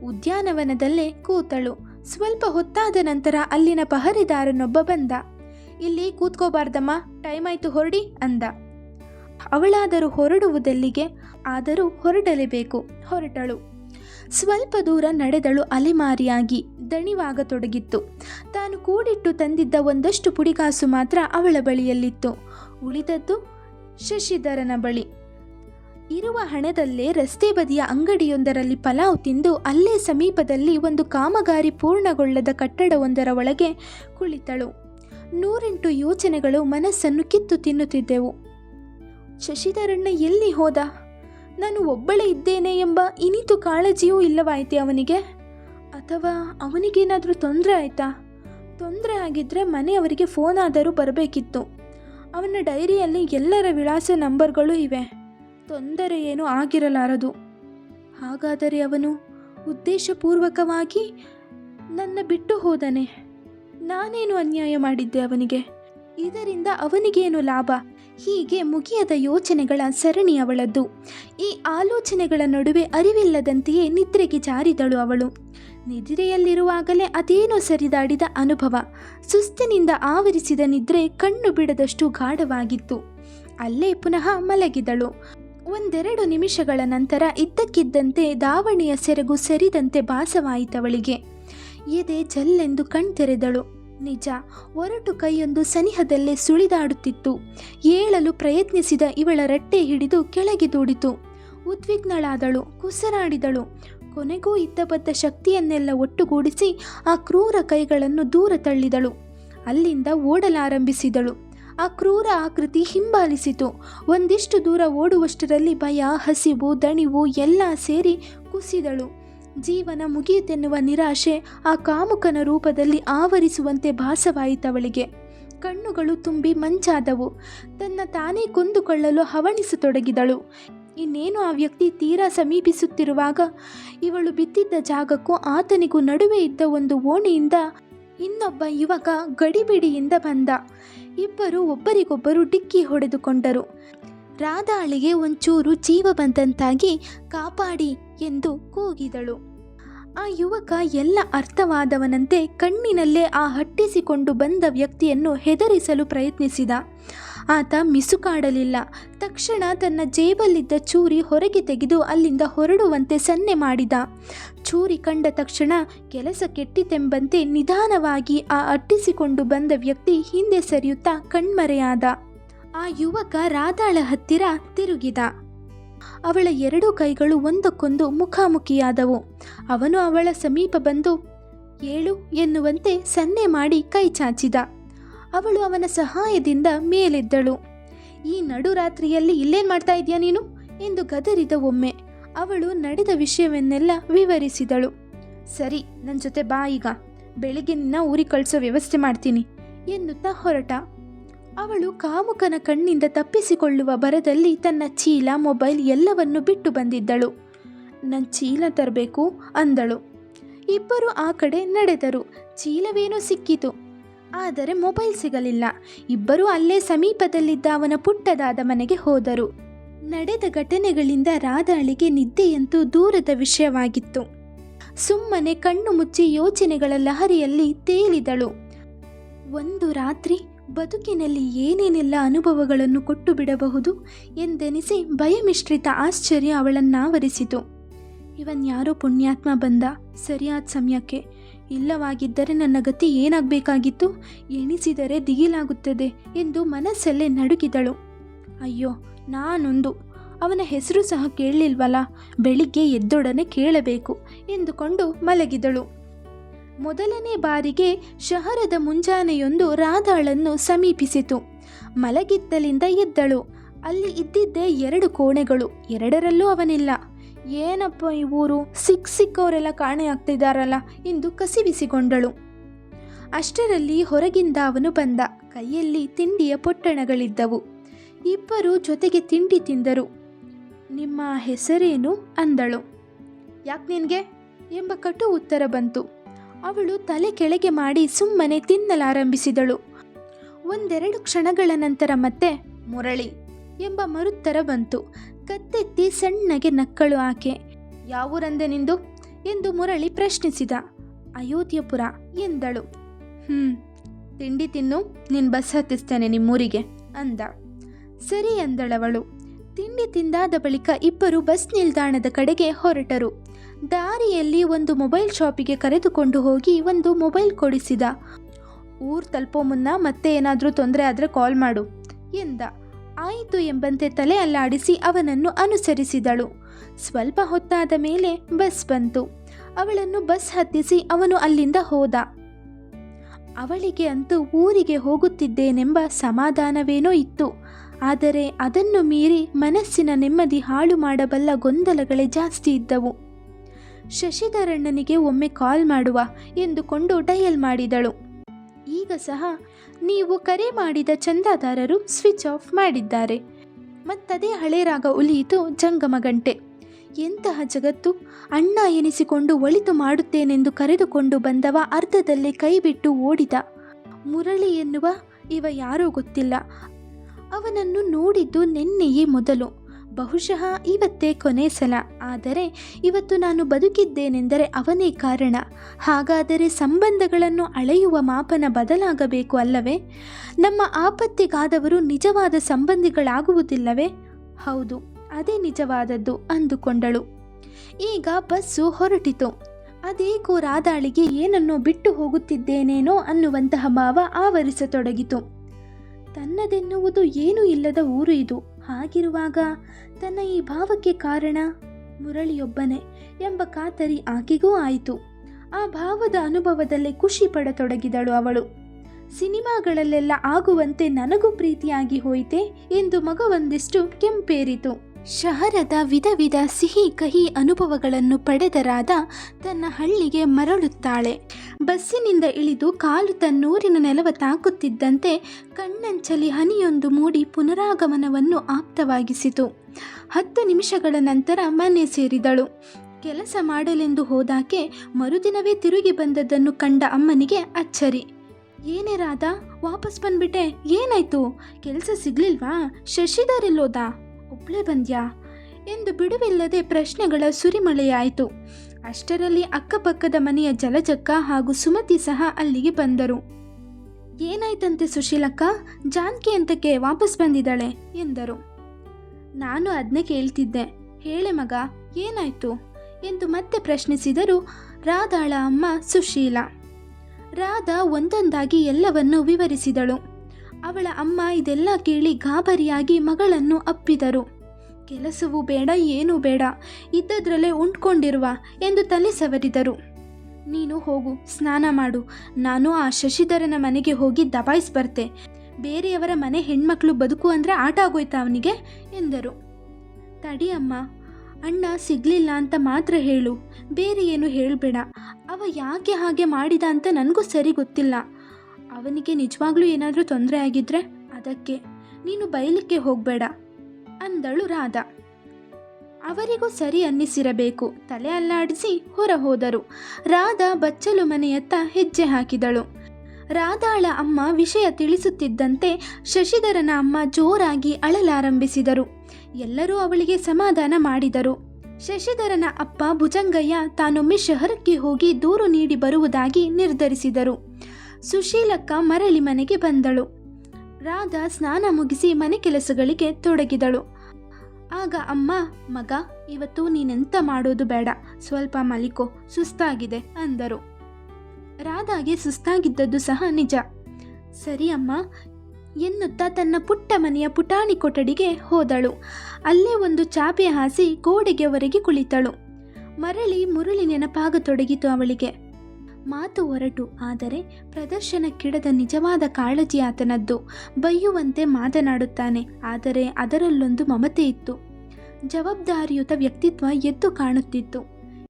ಉದ್ಯಾನವನದಲ್ಲೇ ಕೂತಳು. ಸ್ವಲ್ಪ ಹೊತ್ತಾದ ನಂತರ ಅಲ್ಲಿನ ಪಹರಿದಾರನೊಬ್ಬ ಬಂದ. ಇಲ್ಲಿ ಕೂತ್ಕೋಬಾರ್ದಮ್ಮ, ಟೈಮ್ ಆಯ್ತು ಹೊರಡಿ, ಅಂದ. ಅವಳಾದರೂ ಹೊರಡುವುದೆಲ್ಲಿಗೆ, ಆದರೂ ಹೊರಡಲೇಬೇಕು, ಹೊರಟಳು. ಸ್ವಲ್ಪ ದೂರ ನಡೆದಳು ಅಲೆಮಾರಿಯಾಗಿ, ದಣಿವಾಗತೊಡಗಿತ್ತು. ತಾನು ಕೂಡಿಟ್ಟು ತಂದಿದ್ದ ಒಂದಷ್ಟು ಪುಡಿಕಾಸು ಮಾತ್ರ ಅವಳ ಬಳಿಯಲ್ಲಿತ್ತು. ಉಳಿದದ್ದು ಶಶಿಧರನ ಬಳಿ. ಇರುವ ಹಣದಲ್ಲೇ ರಸ್ತೆ ಬದಿಯ ಅಂಗಡಿಯೊಂದರಲ್ಲಿ ಪಲಾವ್ ತಿಂದು ಅಲ್ಲೇ ಸಮೀಪದಲ್ಲಿ ಒಂದು ಕಾಮಗಾರಿ ಪೂರ್ಣಗೊಳ್ಳದ ಕಟ್ಟಡವೊಂದರ ಒಳಗೆ ಕುಳಿತಳು. ನೂರೆಂಟು ಯೋಚನೆಗಳು ಮನಸ್ಸನ್ನು ಕಿತ್ತು ತಿನ್ನುತ್ತಿದ್ದೆವು. ಶಶಿಧರಣ್ಣ ಎಲ್ಲಿ ಹೋದ? ನಾನು ಒಬ್ಬಳೇ ಇದ್ದೇನೆ ಎಂಬ ಇನಿತು ಕಾಳಜಿಯೂ ಇಲ್ಲವಾಯಿತೆ ಅವನಿಗೆ? ಅಥವಾ ಅವನಿಗೇನಾದರೂ ತೊಂದರೆ ಆಯಿತಾ? ತೊಂದರೆ ಆಗಿದ್ದರೆ ಮನೆಯವರಿಗೆ ಫೋನ್ ಆದರೂ ಬರಬೇಕಿತ್ತು. ಅವನ ಡೈರಿಯಲ್ಲಿ ಎಲ್ಲರ ವಿಳಾಸ ನಂಬರ್ಗಳು ಇವೆ. ತೊಂದರೆ ಏನೂ ಆಗಿರಲಾರದು. ಹಾಗಾದರೆ ಅವನು ಉದ್ದೇಶಪೂರ್ವಕವಾಗಿ ನನ್ನ ಬಿಟ್ಟು ಹೋದನೆ. ನಾನೇನು ಅನ್ಯಾಯ ಮಾಡಿದ್ದೆ ಅವನಿಗೆ? ಇದರಿಂದ ಅವನಿಗೇನು ಲಾಭ? ಹೀಗೆ ಮುಗಿಯದ ಯೋಚನೆಗಳ ಸರಣಿ ಅವಳದ್ದು. ಈ ಆಲೋಚನೆಗಳ ನಡುವೆ ಅರಿವಿಲ್ಲದಂತೆಯೇ ನಿದ್ರೆಗೆ ಜಾರಿದಳು ಅವಳು. ನಿದ್ರೆಯಲ್ಲಿರುವಾಗಲೇ ಅದೇನೋ ಸರಿದಾಡಿದ ಅನುಭವ. ಸುಸ್ತಿನಿಂದ ಆವರಿಸಿದ ನಿದ್ರೆ ಕಣ್ಣು ಬಿಡದಷ್ಟು ಗಾಢವಾಗಿತ್ತು. ಅಲ್ಲೇ ಪುನಃ ಮಲಗಿದಳು. ಒಂದೆರಡು ನಿಮಿಷಗಳ ನಂತರ ಇದ್ದಕ್ಕಿದ್ದಂತೆ ದಾವಣಿಯ ಸೆರಗು ಸರಿದಂತೆ ಭಾಸವಾಯಿತವಳಿಗೆ. ಎದೆ ಜಲ್ಲೆಂದು ಕಣ್ತೆರೆದಳು. ನಿಜ, ಒರಟು ಕೈಯೊಂದು ಸನಿಹದಲ್ಲೇ ಸುಳಿದಾಡುತ್ತಿತ್ತು. ಏಳಲು ಪ್ರಯತ್ನಿಸಿದ ಇವಳ ರಟ್ಟೆ ಹಿಡಿದು ಕೆಳಗೆ ದೂಡಿತು. ಉದ್ವಿಗ್ನಳಾದಳು, ಕುಸರಾಡಿದಳು. ಕೊನೆಗೂ ಇದ್ದ ಬದ್ದ ಶಕ್ತಿಯನ್ನೆಲ್ಲ ಒಟ್ಟುಗೂಡಿಸಿ ಆ ಕ್ರೂರ ಕೈಗಳನ್ನು ದೂರ ತಳ್ಳಿದಳು. ಅಲ್ಲಿಂದ ಓಡಲಾರಂಭಿಸಿದಳು. ಆ ಕ್ರೂರ ಆಕೃತಿ ಹಿಂಬಾಲಿಸಿತು. ಒಂದಿಷ್ಟು ದೂರ ಓಡುವಷ್ಟರಲ್ಲಿ ಭಯ, ಹಸಿವು, ದಣಿವು ಎಲ್ಲ ಸೇರಿ ಕುಸಿದಳು. ಜೀವನ ಮುಗಿಯುತ್ತೆನ್ನುವ ನಿರಾಶೆ ಆ ಕಾಮುಕನ ರೂಪದಲ್ಲಿ ಆವರಿಸುವಂತೆ ಭಾಸವಾಯಿತವಳಿಗೆ. ಕಣ್ಣುಗಳು ತುಂಬಿ ಮಂಚಾದವು. ತನ್ನ ತಾನೇ ಕೊಂದುಕೊಳ್ಳಲು ಹವಣಿಸತೊಡಗಿದಳು. ಇನ್ನೇನು ಆ ವ್ಯಕ್ತಿ ತೀರಾ ಸಮೀಪಿಸುತ್ತಿರುವಾಗ ಇವಳು ಬಿದ್ದಿದ್ದ ಜಾಗಕ್ಕೂ ಆತನಿಗೂ ನಡುವೆ ಇದ್ದ ಒಂದು ಓಣಿಯಿಂದ ಇನ್ನೊಬ್ಬ ಯುವಕ ಗಡಿಬಿಡಿಯಿಂದ ಬಂದ. ಇಬ್ಬರು ಒಬ್ಬರಿಗೊಬ್ಬರು ಡಿಕ್ಕಿ ಹೊಡೆದುಕೊಂಡರು. ರಾಧಾಳಿಗೆ ಒಂಚೂರು ಜೀವ ಬಂದಂತಾಗಿ ಕಾಪಾಡಿ ಎಂದು ಕೂಗಿದಳು. ಆ ಯುವಕ ಎಲ್ಲ ಅರ್ಥವಾದವನಂತೆ ಕಣ್ಣಿನಲ್ಲೇ ಆ ಹಟ್ಟಿಸಿಕೊಂಡು ಬಂದ ವ್ಯಕ್ತಿಯನ್ನು ಹೆದರಿಸಲು ಪ್ರಯತ್ನಿಸಿದ. ಆತ ಮಿಸುಕಾಡಲಿಲ್ಲ. ತಕ್ಷಣ ತನ್ನ ಜೇಬಲ್ಲಿದ್ದ ಚೂರಿ ಹೊರಗೆ ತೆಗೆದು ಅಲ್ಲಿಂದ ಹೊರಡುವಂತೆ ಸನ್ನೆ ಮಾಡಿದ. ಚೂರಿ ಕಂಡ ತಕ್ಷಣ ಕೆಲಸ ಕೆಟ್ಟಿತೆಂಬಂತೆ ನಿಧಾನವಾಗಿ ಆ ಅಟ್ಟಿಸಿಕೊಂಡು ಬಂದ ವ್ಯಕ್ತಿ ಹಿಂದೆ ಸರಿಯುತ್ತಾ ಕಣ್ಮರೆಯಾದ. ಆ ಯುವಕ ರಾದಾಳ ಹತ್ತಿರ ತಿರುಗಿದ. ಅವಳ ಎರಡೂ ಕೈಗಳು ಒಂದಕ್ಕೊಂದು ಮುಖಾಮುಖಿಯಾದವು. ಅವನು ಅವಳ ಸಮೀಪ ಬಂದು, ಏಳು ಎನ್ನುವಂತೆ ಸನ್ನೆ ಮಾಡಿ ಕೈ ಚಾಚಿದ. ಅವಳು ಅವನ ಸಹಾಯದಿಂದ ಮೇಲೆದ್ದಳು. ಈ ನಡುರಾತ್ರಿಯಲ್ಲಿ ಇಲ್ಲೇನು ಮಾಡ್ತಾ ಇದೆಯಾ ನೀನು? ಎಂದು ಗದರಿದ ಒಮ್ಮೆ ಅವಳು ನಡೆದ ವಿಷಯವನ್ನೆಲ್ಲ ವಿವರಿಸಿದಳು. ಸರಿ ನನ್ನ ಜೊತೆ ಬಾ ಈಗ. ಬೆಳಿಗ್ಗೆ ನಿನ್ನ ಊರಿಗೆ ಕಳಿಸೋ ವ್ಯವಸ್ಥೆ ಮಾಡ್ತೀನಿ ಎನ್ನುತ್ತಾ ಹೊರಟ. ಅವಳು ಕಾಮುಕನ ಕಣ್ಣಿಂದ ತಪ್ಪಿಸಿಕೊಳ್ಳುವ ಭರದಲ್ಲಿ ತನ್ನ ಚೀಲ, ಮೊಬೈಲ್ ಎಲ್ಲವನ್ನು ಬಿಟ್ಟು ಬಂದಿದ್ದಳು. ನನ್ನ ಚೀಲ ತರಬೇಕು, ಅಂದಳು. ಇಬ್ಬರು ಆ ಕಡೆ ನಡೆದರು. ಚೀಲವೇನೋ ಸಿಕ್ಕಿತು. ಆದರೆ ಮೊಬೈಲ್ ಸಿಗಲಿಲ್ಲ. ಇಬ್ಬರೂ ಅಲ್ಲೇ ಸಮೀಪದಲ್ಲಿದ್ದ ಅವನ ಪುಟ್ಟದಾದ ಮನೆಗೆ ಹೋದರು. ನಡೆದ ಘಟನೆಗಳಿಂದ ರಾಧಾಳಿಗೆ ನಿದ್ದೆಯಂತೂ ದೂರದ ವಿಷಯವಾಗಿತ್ತು. ಸುಮ್ಮನೆ ಕಣ್ಣು ಮುಚ್ಚಿ ಯೋಚನೆಗಳ ಲಹರಿಯಲ್ಲಿ ತೇಲಿದಳು. ಒಂದು ರಾತ್ರಿ ಬದುಕಿನಲ್ಲಿ ಏನೇನೆಲ್ಲ ಅನುಭವಗಳನ್ನು ಕೊಟ್ಟು ಬಿಡಬಹುದು ಎಂದೆನಿಸಿ ಭಯಮಿಶ್ರಿತ ಆಶ್ಚರ್ಯ ಅವಳನ್ನಾವರಿಸಿತು. ಇವನ್ಯಾರೋ ಪುಣ್ಯಾತ್ಮ ಬಂದ ಸರಿಯಾದ ಸಮಯಕ್ಕೆ. ಇಲ್ಲವಾಗಿದ್ದರೆ ನನ್ನ ಗತಿ ಏನಾಗಬೇಕಾಗಿತ್ತು? ಎಣಿಸಿದರೆ ದಿಗಿಲಾಗುತ್ತದೆ ಎಂದು ಮನಸ್ಸಲ್ಲೇ ನಡುಗಿದಳು. ಅಯ್ಯೋ, ನಾನೊಂದು. ಅವನ ಹೆಸರು ಸಹ ಕೇಳಲಿಲ್ವಲ್ಲ ಬೆಳಿಗ್ಗೆ ಎದ್ದೊಡನೆ ಕೇಳಬೇಕು ಎಂದುಕೊಂಡು ಮಲಗಿದಳು. ಮೊದಲನೇ ಬಾರಿಗೆ ಶಹರದ ಮುಂಜಾನೆಯೊಂದು ರಾಧಾಳನ್ನು ಸಮೀಪಿಸಿತು. ಮಲಗಿದ್ದಲಿಂದ ಎದ್ದಳು. ಅಲ್ಲಿ ಇದ್ದಿದ್ದೇ ಎರಡು ಕೋಣೆಗಳು, ಎರಡರಲ್ಲೂ ಅವನಿಲ್ಲ. ಏನಪ್ಪ ಈ ಊರು? ಸಿಕ್ಕ ಸಿಕ್ಕವರೆಲ್ಲ ಕಾಣೆ ಆಗ್ತಿದ್ದಾರಲ್ಲ ಎಂದು ಕಸಿವಿಸಿಕೊಂಡಳು. ಅಷ್ಟರಲ್ಲಿ ಹೊರಗಿಂದ ಅವನು ಬಂದ. ಕೈಯಲ್ಲಿ ತಿಂಡಿಯ ಪೊಟ್ಟಣಗಳಿದ್ದವು. ಇಬ್ಬರು ಜೊತೆಗೆ ತಿಂಡಿ ತಿಂದರು. ನಿಮ್ಮ ಹೆಸರೇನು? ಅಂದಳು. ಯಾಕೆ ನಿನಗೆ? ಎಂಬ ಕಟು ಉತ್ತರ ಬಂತು. ಅವಳು ತಲೆ ಕೆಳಗೆ ಮಾಡಿ ಸುಮ್ಮನೆ ತಿನ್ನಲಾರಂಭಿಸಿದಳು. ಒಂದೆರಡು ಕ್ಷಣಗಳ ನಂತರ ಮತ್ತೆ, ಮುರಳಿ ಎಂಬ ಮರುತ್ತರ ಬಂತು. ಕತ್ತೆತ್ತಿ ಸಣ್ಣಗೆ ನಕ್ಕಳು ಆಕೆ, ಯಾವೂರಂದೆ ನಿಂದು? ಎಂದು ಮುರಳಿ ಪ್ರಶ್ನಿಸಿದ. ಅಯೋಧ್ಯಪುರ ಎಂದಳು. ಹ್ಞೂ ತಿಂಡಿ ತಿನ್ನು ನಿನ್ನ ಬಸ್ ಹತ್ತಿಸ್ತೇನೆ ನಿಮ್ಮೂರಿಗೆ ಅಂದ. ಸರಿ ಅಂದಳವಳು. ತಿಂಡಿ ತಿಂದಾದ ಬಳಿಕ ಇಬ್ಬರು ಬಸ್ ನಿಲ್ದಾಣದ ಕಡೆಗೆ ಹೊರಟರು. ದಾರಿಯಲ್ಲಿ ಒಂದು ಮೊಬೈಲ್ ಶಾಪಿಗೆ ಕರೆದುಕೊಂಡು ಹೋಗಿ ಒಂದು ಮೊಬೈಲ್ ಕೊಡಿಸಿದ. ಊರು ತಲುಪೋ ಮುನ್ನ ಮತ್ತೆ ಏನಾದರೂ ತೊಂದರೆ ಆದರೆ ಕಾಲ್ ಮಾಡು, ಎಂದ. ಆಯಿತು ಎಂಬಂತೆ ತಲೆ ಅಲ್ಲಾಡಿಸಿ ಅವನನ್ನು ಅನುಸರಿಸಿದಳು. ಸ್ವಲ್ಪ ಹೊತ್ತಾದ ಮೇಲೆ ಬಸ್ ಬಂತು. ಅವಳನ್ನು ಬಸ್ ಹತ್ತಿಸಿ ಅವನು ಅಲ್ಲಿಂದ ಹೋದ. ಅವಳಿಗೆ ಅಂತೂ ಊರಿಗೆ ಹೋಗುತ್ತಿದ್ದೇನೆಂಬ ಸಮಾಧಾನವೇನೋ ಇತ್ತು. ಆದರೆ ಅದನ್ನು ಮೀರಿ ಮನಸ್ಸಿನ ನೆಮ್ಮದಿ ಹಾಳು ಮಾಡಬಲ್ಲ ಗೊಂದಲಗಳೇ ಜಾಸ್ತಿ ಇದ್ದವು. ಶಶಿಧರಣ್ಣನಿಗೆ ಒಮ್ಮೆ ಕಾಲ್ ಮಾಡುವ ಎಂದುಕೊಂಡು ಡಯಲ್ ಮಾಡಿದಳು. ಈಗ ಸಹ ನೀವು ಕರೆ ಮಾಡಿದ ಚಂದಾದಾರರು ಸ್ವಿಚ್ ಆಫ್ ಮಾಡಿದ್ದಾರೆ. ಮತ್ತದೇ ಹಳೆ ರಾಗ ಉಲಿಯಿತು ಜಂಗಮ ಗಂಟೆ ಎಂತಹ ಜಗತ್ತು ಅಣ್ಣ ಎನಿಸಿಕೊಂಡು ಒಳಿತು ಮಾಡುತ್ತೇನೆಂದು ಕರೆದುಕೊಂಡು ಬಂದವ ಅರ್ಧದಲ್ಲೇ ಕೈಬಿಟ್ಟು ಓಡಿದ. ಮುರಳಿ ಎನ್ನುವ ಇವ ಯಾರೂ ಗೊತ್ತಿಲ್ಲ. ಅವನನ್ನು ನೋಡಿದ್ದು ನಿನ್ನೆಯೇ ಮೊದಲು. ಬಹುಶಃ ಇವತ್ತೇ ಕೊನೆ ಸಲ. ಆದರೆ ಇವತ್ತು ನಾನು ಬದುಕಿದ್ದೇನೆಂದರೆ ಅವನೇ ಕಾರಣ. ಹಾಗಾದರೆ ಸಂಬಂಧಗಳನ್ನು ಅಳೆಯುವ ಮಾಪನ ಬದಲಾಗಬೇಕು ಅಲ್ಲವೇ? ನಮ್ಮ ಆಪತ್ತಿಗಾದವರು ನಿಜವಾದ ಸಂಬಂಧಿಗಳಾಗುವುದಿಲ್ಲವೇ? ಹೌದು, ಅದೇ ನಿಜವಾದದ್ದು ಅಂದುಕೊಂಡಳು. ಈಗ ಬಸ್ಸು ಹೊರಟಿತು. ಅದೇಕೋ ರಾದಾಳಿಗೆ ಏನನ್ನೋ ಬಿಟ್ಟು ಹೋಗುತ್ತಿದ್ದೇನೇನೋ ಅನ್ನುವಂತಹ ಭಾವ ಆವರಿಸತೊಡಗಿತು. ತನ್ನದೆನ್ನುವುದು ಏನೂ ಇಲ್ಲದ ಊರು ಇದು. ಹಾಗಿರುವಾಗ ತನ್ನ ಈ ಭಾವಕ್ಕೆ ಕಾರಣ ಮುರಳಿಯೊಬ್ಬನೇ ಎಂಬ ಖಾತರಿ ಆಕೆಗೂ ಆಯಿತು. ಆ ಭಾವದ ಅನುಭವದಲ್ಲೇ ಖುಷಿ ಪಡತೊಡಗಿದಳು ಅವಳು. ಸಿನಿಮಾಗಳಲ್ಲೆಲ್ಲ ಆಗುವಂತೆ ನನಗೂ ಪ್ರೀತಿಯಾಗಿ ಹೋಯಿತೆ ಎಂದು ಮಗವೊಂದಿಷ್ಟು ಕೆಂಪೇರಿತು. ಶಹರದ ವಿಧ ವಿಧ ಸಿಹಿ ಕಹಿ ಅನುಭವಗಳನ್ನು ಪಡೆದರಾದ ತನ್ನ ಹಳ್ಳಿಗೆ ಮರಳುತ್ತಾಳೆ. ಬಸ್ಸಿನಿಂದ ಇಳಿದು ಕಾಲು ತನ್ನೂರಿನ ನೆಲವ ತಾಕುತ್ತಿದ್ದಂತೆ ಕಣ್ಣಂಚಲಿ ಹನಿಯೊಂದು ಮೂಡಿ ಪುನರಾಗಮನವನ್ನು ಆಪ್ತವಾಗಿಸಿತು. ಹತ್ತು ನಿಮಿಷಗಳ ನಂತರ ಮನೆ ಸೇರಿದಳು. ಕೆಲಸ ಮಾಡಲೆಂದು ಹೋದಾಕೆ ಮರುದಿನವೇ ತಿರುಗಿ ಬಂದದ್ದನ್ನು ಕಂಡ ಅಮ್ಮನಿಗೆ ಅಚ್ಚರಿ. ಏನೇ ರಾಧ, ವಾಪಸ್ ಬಂದ್ಬಿಟ್ಟೆ. ಏನಾಯ್ತು? ಕೆಲಸ ಸಿಗ್ಲಿಲ್ವಾ? ಶಶಿಧರೆಲ್ಲೋದ ಒಬ್ಳೆ ಬಂದ್ಯಾ? ಎಂದು ಬಿಡುವಿಲ್ಲದೆ ಪ್ರಶ್ನೆಗಳ ಸುರಿಮಳೆಯಾಯಿತು. ಅಷ್ಟರಲ್ಲಿ ಅಕ್ಕಪಕ್ಕದ ಮನೆಯ ಜಲಜಕ್ಕ ಹಾಗೂ ಸುಮತಿ ಸಹ ಅಲ್ಲಿಗೆ ಬಂದರು. ಏನಾಯ್ತಂತೆ ಸುಶೀಲಕ್ಕ? ಜಾನ್ಕಿ ಅಂತಕ್ಕೆ ವಾಪಸ್ ಬಂದಿದ್ದಾಳೆ ಎಂದರು. ನಾನು ಅದನ್ನೇ ಕೇಳ್ತಿದ್ದೆ. ಹೇಳೆ ಮಗ, ಏನಾಯ್ತು? ಎಂದು ಮತ್ತೆ ಪ್ರಶ್ನಿಸಿದರು ರಾಧಾಳ ಅಮ್ಮ ಸುಶೀಲ. ರಾಧಾ ಒಂದೊಂದಾಗಿ ಎಲ್ಲವನ್ನು ವಿವರಿಸಿದಳು. ಅವಳ ಅಮ್ಮ ಇದೆಲ್ಲ ಕೇಳಿ ಗಾಬರಿಯಾಗಿ ಮಗಳನ್ನು ಅಪ್ಪಿದರು. ಕೆಲಸವೂ ಬೇಡ, ಏನೂ ಬೇಡ. ಇದ್ದದ್ರಲ್ಲೇ ಉಂಡ್ಕೊಂಡಿರುವ ಎಂದು ತಲೆ ಸವರಿದರು. ನೀನು ಹೋಗು, ಸ್ನಾನ ಮಾಡು. ನಾನು ಆ ಶಶಿಧರನ ಮನೆಗೆ ಹೋಗಿ ದಬಾಯಿಸ್ ಬರ್ತೆ. ಬೇರೆಯವರ ಮನೆ ಹೆಣ್ಮಕ್ಳು ಬದುಕು ಅಂದರೆ ಆಟ ಆಗೋಯ್ತಾ ಅವನಿಗೆ? ಎಂದರು. ತಡಿ ಅಮ್ಮ, ಅಣ್ಣ ಸಿಗ್ಲಿಲ್ಲ ಅಂತ ಮಾತ್ರ ಹೇಳು. ಬೇರೆ ಏನು ಹೇಳಬೇಡ. ಅವ ಯಾಕೆ ಹಾಗೆ ಮಾಡಿದ ಅಂತ ನನಗೂ ಸರಿ ಗೊತ್ತಿಲ್ಲ. ಅವನಿಗೆ ನಿಜವಾಗ್ಲೂ ಏನಾದರೂ ತೊಂದರೆ ಆಗಿದ್ರೆ ಅದಕ್ಕೆ. ನೀನು ಬಯಲಿಕ್ಕೆ ಹೋಗಬೇಡ. ಅಂದಳು ರಾಧಾ ಅವರಿಗೂ ಸರಿ ಅನ್ನಿಸಿರಬೇಕು. ತಲೆ ಅಲ್ಲಾಡಿಸಿ ಹೊರ ಹೋದರು ರಾಧಾ ಬಚ್ಚಲು ಮನೆಯತ್ತ ಹೆಜ್ಜೆ ಹಾಕಿದಳು. ರಾಧಾಳ ಅಮ್ಮ ವಿಷಯ ತಿಳಿಸುತ್ತಿದ್ದಂತೆ ಶಶಿಧರನ ಅಮ್ಮ ಜೋರಾಗಿ ಅಳಲಾರಂಭಿಸಿದರು. ಎಲ್ಲರೂ ಅವಳಿಗೆ ಸಮಾಧಾನ ಮಾಡಿದರು. ಶಶಿಧರನ ಅಪ್ಪ ಭುಜಂಗಯ್ಯ ತಾನೊಮ್ಮೆ ಶಹರಕ್ಕೆ ಹೋಗಿ ದೂರು ನೀಡಿ ಬರುವುದಾಗಿ ನಿರ್ಧರಿಸಿದರು. ಸುಶೀಲಕ್ಕ ಮರಳಿ ಮನೆಗೆ ಬಂದಳು. ರಾಧಾ ಸ್ನಾನ ಮುಗಿಸಿ ಮನೆ ಕೆಲಸಗಳಿಗೆ ತೊಡಗಿದಳು. ಆಗ ಅಮ್ಮ, ಮಗ, ಇವತ್ತು ನೀನೆಂತ ಮಾಡೋದು ಬೇಡ. ಸ್ವಲ್ಪ ಮಲಿಕೋ, ಸುಸ್ತಾಗಿದೆ ಅಂದರು. ರಾಧಾಗೆ ಸುಸ್ತಾಗಿದ್ದದ್ದು ಸಹ ನಿಜ. ಸರಿ ಅಮ್ಮ, ಎನ್ನುತ್ತಾ ತನ್ನ ಪುಟ್ಟ ಮನೆಯ ಪುಟಾಣಿ ಕೊಠಡಿಗೆ ಹೋದಳು. ಅಲ್ಲೇ ಒಂದು ಚಾಪೆ ಹಾಸಿ ಗೋಡೆಗೆ ಹೊರಗೆ ಕುಳಿತಳು. ಮರಳಿ ಮುರಳಿ ನೆನಪಾಗತೊಡಗಿತು ಅವಳಿಗೆ. ಮಾತು ಹೊರಟು. ಆದರೆ ಪ್ರದರ್ಶನಕ್ಕಿಡದ ನಿಜವಾದ ಕಾಳಜಿ ಆತನದ್ದು. ಬೈಯುವಂತೆ ಮಾತನಾಡುತ್ತಾನೆ. ಆದರೆ ಅದರಲ್ಲೊಂದು ಮಮತೆ ಇತ್ತು. ಜವಾಬ್ದಾರಿಯುತ ವ್ಯಕ್ತಿತ್ವ ಎದ್ದು ಕಾಣುತ್ತಿತ್ತು.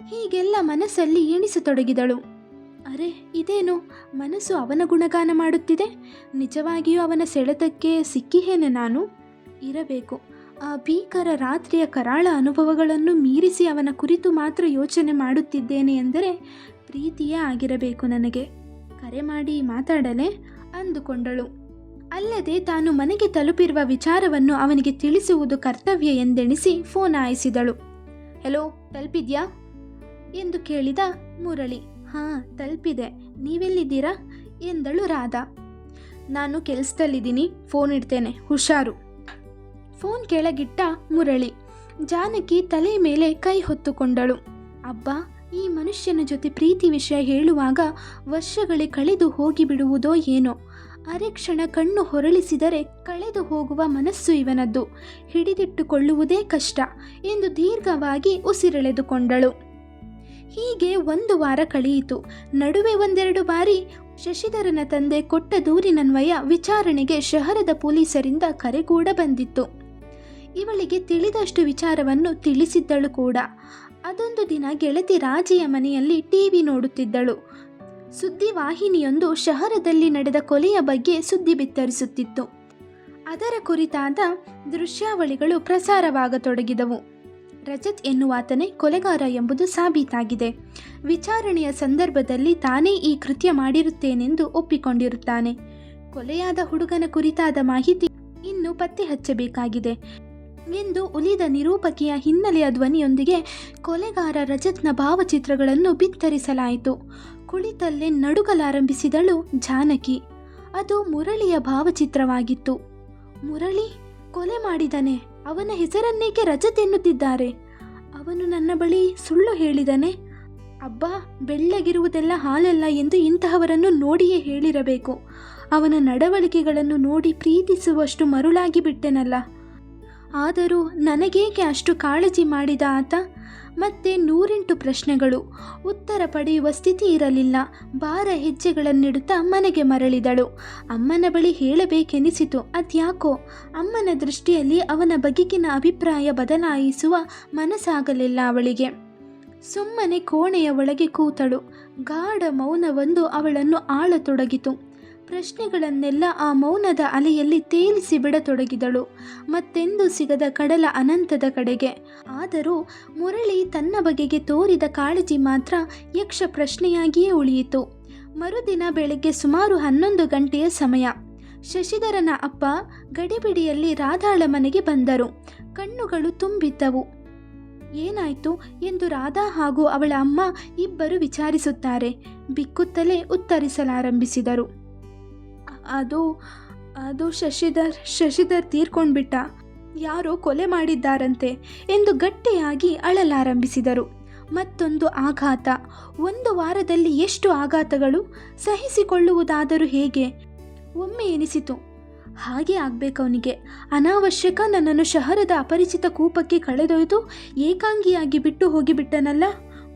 ಹೀಗೆಲ್ಲ ಮನಸ್ಸಲ್ಲಿ ಎಣಿಸತೊಡಗಿದಳು. ಅರೆ, ಇದೇನು? ಮನಸ್ಸು ಅವನ ಗುಣಗಾನ ಮಾಡುತ್ತಿದೆ? ನಿಜವಾಗಿಯೂ ಅವನ ಸೆಳೆತಕ್ಕೆ ಸಿಕ್ಕಿಹೇನೆ ನಾನು? ಇರಬೇಕು. ಆ ಭೀಕರ ರಾತ್ರಿಯ ಕರಾಳ ಅನುಭವಗಳನ್ನು ಮೀರಿಸಿ ಅವನ ಕುರಿತು ಮಾತ್ರ ಯೋಚನೆ ಮಾಡುತ್ತಿದ್ದೇನೆ ಎಂದರೆ ಪ್ರೀತಿಯೇ ಆಗಿರಬೇಕು ನನಗೆ. ಕರೆ ಮಾಡಿ ಮಾತಾಡಲೆ ಅಂದುಕೊಂಡಳು. ಅಲ್ಲದೆ ತಾನು ಮನೆಗೆ ತಲುಪಿರುವ ವಿಚಾರವನ್ನು ಅವನಿಗೆ ತಿಳಿಸುವುದು ಕರ್ತವ್ಯ ಎಂದೆಣಿಸಿ ಫೋನ್ ಆಯಿಸಿದಳು ಹೆಲೋ, ತಲುಪಿದ್ಯಾ? ಎಂದು ಕೇಳಿದ ಮುರಳಿ. ಹಾಂ, ತಲುಪಿದೆ. ನೀವೆಲ್ಲಿದ್ದೀರಾ? ಎಂದಳು ರಾಧಾ. ನಾನು ಕೆಲಸದಲ್ಲಿದ್ದೀನಿ. ಫೋನ್ ಇಡ್ತೇನೆ. ಹುಷಾರು. ಫೋನ್ ಕೆಳಗಿಟ್ಟ ಮುರಳಿ. ಜಾನಕಿ ತಲೆ ಮೇಲೆ ಕೈ ಹೊತ್ತುಕೊಂಡಳು. ಅಬ್ಬ, ಈ ಮನುಷ್ಯನ ಜೊತೆ ಪ್ರೀತಿ ವಿಷಯ ಹೇಳುವಾಗ ವರ್ಷಗಳೇ ಕಳೆದು ಹೋಗಿಬಿಡುವುದೋ ಏನೋ. ಅರೆ ಕ್ಷಣ ಕಣ್ಣು ಹೊರಳಿಸಿದರೆ ಕಳೆದು ಹೋಗುವ ಮನಸ್ಸು ಇವನದ್ದು. ಹಿಡಿದಿಟ್ಟುಕೊಳ್ಳುವುದೇ ಕಷ್ಟ ಎಂದು ದೀರ್ಘವಾಗಿ ಉಸಿರೆಳೆದುಕೊಂಡಳು. ಹೀಗೆ ಒಂದು ವಾರ ಕಳೆಯಿತು. ನಡುವೆ ಒಂದೆರಡು ಬಾರಿ ಶಶಿಧರನ ತಂದೆ ಕೊಟ್ಟ ದೂರಿನನ್ವಯ ವಿಚಾರಣೆಗೆ ಶಹರದ ಪೊಲೀಸರಿಂದ ಕರೆ ಕೂಡ ಬಂದಿತ್ತು. ಇವಳಿಗೆ ತಿಳಿದಷ್ಟು ವಿಚಾರವನ್ನು ತಿಳಿಸಿದ್ದಳು ಕೂಡ. ಅದೊಂದು ದಿನ ಗೆಳತಿ ರಾಜಿಯ ಮನೆಯಲ್ಲಿ ಟಿವಿ ನೋಡುತ್ತಿದ್ದಳು. ಸುದ್ದಿವಾಹಿನಿಯೊಂದು ಶಹರದಲ್ಲಿ ನಡೆದ ಕೊಲೆಯ ಬಗ್ಗೆ ಸುದ್ದಿ ಬಿತ್ತರಿಸುತ್ತಿತ್ತು. ಅದರ ಕುರಿತಾದ ದೃಶ್ಯಾವಳಿಗಳು ಪ್ರಸಾರವಾಗತೊಡಗಿದವು. ರಜತ್ ಎನ್ನುವಾತನೇ ಕೊಲೆಗಾರ ಎಂಬುದು ಸಾಬೀತಾಗಿದೆ. ವಿಚಾರಣೆಯ ಸಂದರ್ಭದಲ್ಲಿ ತಾನೇ ಈ ಕೃತ್ಯ ಮಾಡಿರುತ್ತೇನೆಂದು ಒಪ್ಪಿಕೊಂಡಿರುತ್ತಾನೆ. ಕೊಲೆಯಾದ ಹುಡುಗನ ಕುರಿತಾದ ಮಾಹಿತಿ ಇನ್ನು ಪತ್ತೆ ಹಚ್ಚಬೇಕಾಗಿದೆ ಎಂದು ಉಳಿದ ನಿರೂಪಕಿಯ ಹಿನ್ನೆಲೆಯ ಧ್ವನಿಯೊಂದಿಗೆ ಕೊಲೆಗಾರ ರಜತ್ನ ಭಾವಚಿತ್ರಗಳನ್ನು ಬಿತ್ತರಿಸಲಾಯಿತು. ಕುಳಿತಲ್ಲೇ ನಡುಗಲಾರಂಭಿಸಿದಳು ಜಾನಕಿ. ಅದು ಮುರಳಿಯ ಭಾವಚಿತ್ರವಾಗಿತ್ತು. ಮುರಳಿ, ಕೊಲೆ ಮಾಡಿದನೆ. ಅವನ ಹೆಸರನ್ನೇಕೆ ರಜತ್ ಎನ್ನುತ್ತಿದ್ದಾರೆ? ಅವನು ನನ್ನ ಬಳಿ ಸುಳ್ಳು ಹೇಳಿದನೆ. ಅಬ್ಬಾ, ಬೆಳ್ಳಗಿರುವುದೆಲ್ಲ ಹಾಲಲ್ಲ ಎಂದು ಇಂತಹವರನ್ನು ನೋಡಿಯೇ ಹೇಳಿರಬೇಕು. ಅವನ ನಡವಳಿಕೆಗಳನ್ನು ನೋಡಿ ಪ್ರೀತಿಸುವಷ್ಟು ಮರುಳಾಗಿ ಬಿಟ್ಟೆನಲ್ಲ ಆದರೂ ನನಗೇಕೆ ಅಷ್ಟು ಕಾಳಜಿ ಮಾಡಿದ ಆತ? ಮತ್ತೆ ನೂರೆಂಟು ಪ್ರಶ್ನೆಗಳು. ಉತ್ತರ ಪಡೆಯುವ ಸ್ಥಿತಿ ಇರಲಿಲ್ಲ. ಬಾರ ಹೆಜ್ಜೆಗಳನ್ನಿಡುತ್ತಾ ಮನೆಗೆ ಮರಳಿದಳು. ಅಮ್ಮನ ಬಳಿ ಹೇಳಬೇಕೆನಿಸಿತು. ಅದ್ಯಾಕೋ? ಅಮ್ಮನ ದೃಷ್ಟಿಯಲ್ಲಿ ಅವನ ಬಗೆಗಿನ ಅಭಿಪ್ರಾಯ ಬದಲಾಯಿಸುವ ಮನಸ್ಸಾಗಲಿಲ್ಲ ಅವಳಿಗೆ. ಸುಮ್ಮನೆ ಕೋಣೆಯ ಒಳಗೆ ಕೂತಳು. ಗಾಢ ಮೌನವೊಂದು ಅವಳನ್ನು ಆಳತೊಡಗಿತು. ಪ್ರಶ್ನೆಗಳನ್ನೆಲ್ಲ ಆ ಮೌನದ ಅಲೆಯಲ್ಲಿ ತೇಲಿಸಿ ಬಿಡತೊಡಗಿದಳು. ಮತ್ತೆಂದು ಸಿಗದ ಕಡಲ ಅನಂತದ ಕಡೆಗೆ. ಆದರೂ ಮುರಳಿ ತನ್ನ ಬಗೆಗೆ ತೋರಿದ ಕಾಳಜಿ ಮಾತ್ರ ಯಕ್ಷ ಪ್ರಶ್ನೆಯಾಗಿಯೇ ಉಳಿಯಿತು. ಮರುದಿನ ಬೆಳಗ್ಗೆ ಸುಮಾರು ಹನ್ನೊಂದು ಗಂಟೆಯ ಸಮಯ. ಶಶಿಧರನ ಅಪ್ಪ ಗಡಿಬಿಡಿಯಲ್ಲಿ ರಾಧಾಳ ಮನೆಗೆ ಬಂದರು. ಕಣ್ಣುಗಳು ತುಂಬಿದ್ದವು. ಏನಾಯ್ತು ಎಂದು ರಾಧಾ ಹಾಗೂ ಅವಳ ಅಮ್ಮ ಇಬ್ಬರು ವಿಚಾರಿಸುತ್ತಾರೆ. ಬಿಕ್ಕುತ್ತಲೇ ಉತ್ತರಿಸಲಾರಂಭಿಸಿದರು. ಅದು ಅದು ಶಶಿಧರ್ ಶಶಿಧರ್ ತೀರ್ಕೊಂಡ್ಬಿಟ್ಟ. ಯಾರೋ ಕೊಲೆ ಮಾಡಿದ್ದಾರಂತೆ ಎಂದು ಗಟ್ಟಿಯಾಗಿ ಅಳಲಾರಂಭಿಸಿದರು. ಮತ್ತೊಂದು ಆಘಾತ. ಒಂದು ವಾರದಲ್ಲಿ ಎಷ್ಟು ಆಘಾತಗಳು? ಸಹಿಸಿಕೊಳ್ಳುವುದಾದರೂ ಹೇಗೆ? ಒಮ್ಮೆ ಎನಿಸಿತು. ಹಾಗೆ ಆಗ್ಬೇಕವನಿಗೆ ಅನಾವಶ್ಯಕ ನನ್ನನ್ನು ಶಹರದ ಅಪರಿಚಿತ ಕೂಪಕ್ಕೆ ಕಳೆದೊಯ್ದು ಏಕಾಂಗಿಯಾಗಿ ಬಿಟ್ಟು ಹೋಗಿಬಿಟ್ಟನಲ್ಲ?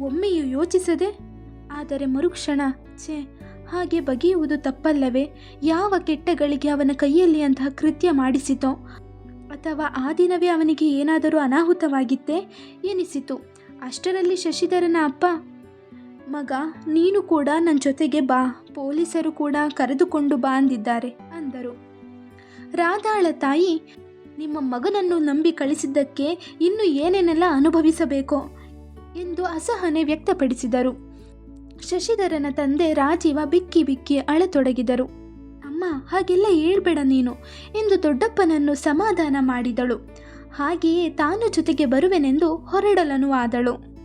ಒಮ್ಮೆಯೂ ಯೋಚಿಸದೆ? ಆದರೆ ಮರುಕ್ಷಣ, ಛೇ ಹಾಗೆ ಬಗೆಯುವುದು ತಪ್ಪಲ್ಲವೇ? ಯಾವ ಕೆಟ್ಟಗಳಿಗೆ ಅವನ ಕೈಯಲ್ಲಿ ಅಂತಹ ಕೃತ್ಯ ಮಾಡಿಸಿತೋ? ಅಥವಾ ಆ ದಿನವೇ ಅವನಿಗೆ ಏನಾದರೂ ಅನಾಹುತವಾಗಿತ್ತೇ? ಎನಿಸಿತು. ಅಷ್ಟರಲ್ಲಿ ಶಶಿಧರನ ಅಪ್ಪ, ಮಗ, ನೀನು ಕೂಡ ನನ್ನ ಜೊತೆಗೆ ಬಾ. ಪೊಲೀಸರು ಕೂಡ ಕರೆದುಕೊಂಡು ಬಾ ಅಂದಿದ್ದಾರೆ, ಅಂದರು. ರಾಧಾಳ ತಾಯಿ, ನಿಮ್ಮ ಮಗನನ್ನು ನಂಬಿ ಕಳಿಸಿದ್ದಕ್ಕೆ ಇನ್ನು ಏನೇನೆಲ್ಲ ಅನುಭವಿಸಬೇಕೋ? ಎಂದು ಅಸಹನೆ ವ್ಯಕ್ತಪಡಿಸಿದರು. ಶಶಿಧರನ ತಂದೆ ರಾಜೀವ ಬಿಕ್ಕಿ ಬಿಕ್ಕಿ ಅಳತೊಡಗಿದರು. ಅಮ್ಮ, ಹಾಗೆಲ್ಲ ಹೇಳ್ಬೇಡ ನೀನು. ಎಂದು ದೊಡ್ಡಪ್ಪನನ್ನು ಸಮಾಧಾನ ಮಾಡಿದಳು. ಹಾಗೆಯೇ ತಾನು ಜೊತೆಗೆ ಬರುವೆನೆಂದು ಹೊರಡಲನು ಆದಳು.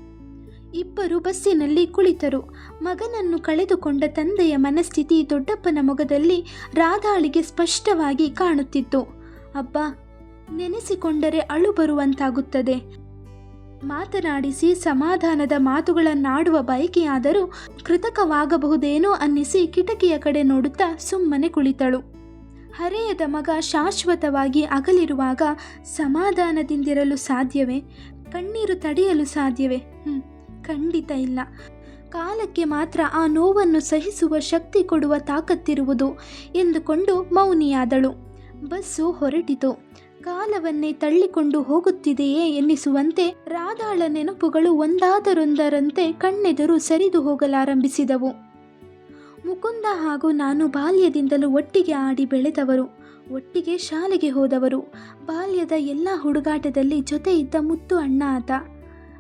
ಇಬ್ಬರು ಬಸ್ಸಿನಲ್ಲಿ ಕುಳಿತರು. ಮಗನನ್ನು ಕಳೆದುಕೊಂಡ ತಂದೆಯ ಮನಸ್ಥಿತಿ ದೊಡ್ಡಪ್ಪನ ಮೊಗದಲ್ಲಿ ರಾಧಾಳಿಗೆ ಸ್ಪಷ್ಟವಾಗಿ ಕಾಣುತ್ತಿತ್ತು. ಅಬ್ಬ, ನೆನೆಸಿಕೊಂಡರೆ ಅಳು ಬರುವಂತಾಗುತ್ತದೆ. ಮಾತನಾಡಿಸಿ ಸಮಾಧಾನದ ಮಾತುಗಳನ್ನಾಡುವ ಬಯಕೆಯಾದರೂ ಕೃತಕವಾಗಬಹುದೇನೋ ಅನ್ನಿಸಿ ಕಿಟಕಿಯ ಕಡೆ ನೋಡುತ್ತಾ ಸುಮ್ಮನೆ ಕುಳಿತಳು. ಹರೆಯದ ಮಗ ಶಾಶ್ವತವಾಗಿ ಅಗಲಿರುವಾಗ ಸಮಾಧಾನದಿಂದಿರಲು ಸಾಧ್ಯವೇ? ಕಣ್ಣೀರು ತಡೆಯಲು ಸಾಧ್ಯವೇ? ಹ್ಞೂ ಖಂಡಿತ ಇಲ್ಲ. ಕಾಲಕ್ಕೆ ಮಾತ್ರ ಆ ನೋವನ್ನು ಸಹಿಸುವ ಶಕ್ತಿ ಕೊಡುವ ತಾಕತ್ತಿರುವುದು ಎಂದುಕೊಂಡು ಮೌನಿಯಾದಳು. ಬಸ್ಸು ಹೊರಟಿತು. ಕಾಲವನ್ನೇ ತಳ್ಳಿಕೊಂಡು ಹೋಗುತ್ತಿದೆಯೇ ಎನ್ನಿಸುವಂತೆ ರಾಧಾಳ ನೆನಪುಗಳು ಒಂದಾದರೊಂದರಂತೆ ಕಣ್ಣೆದುರು ಸರಿದು ಹೋಗಲಾರಂಭಿಸಿದವು. ಮುಕುಂದ ಹಾಗೂ ನಾನು ಬಾಲ್ಯದಿಂದಲೂ ಒಟ್ಟಿಗೆ ಆಡಿ ಬೆಳೆದವರು, ಒಟ್ಟಿಗೆ ಶಾಲೆಗೆ ಹೋದವರು, ಬಾಲ್ಯದ ಎಲ್ಲ ಹುಡುಗಾಟದಲ್ಲಿ ಜೊತೆ ಇದ್ದ ಮುತ್ತು ಅಣ್ಣ ಆತ.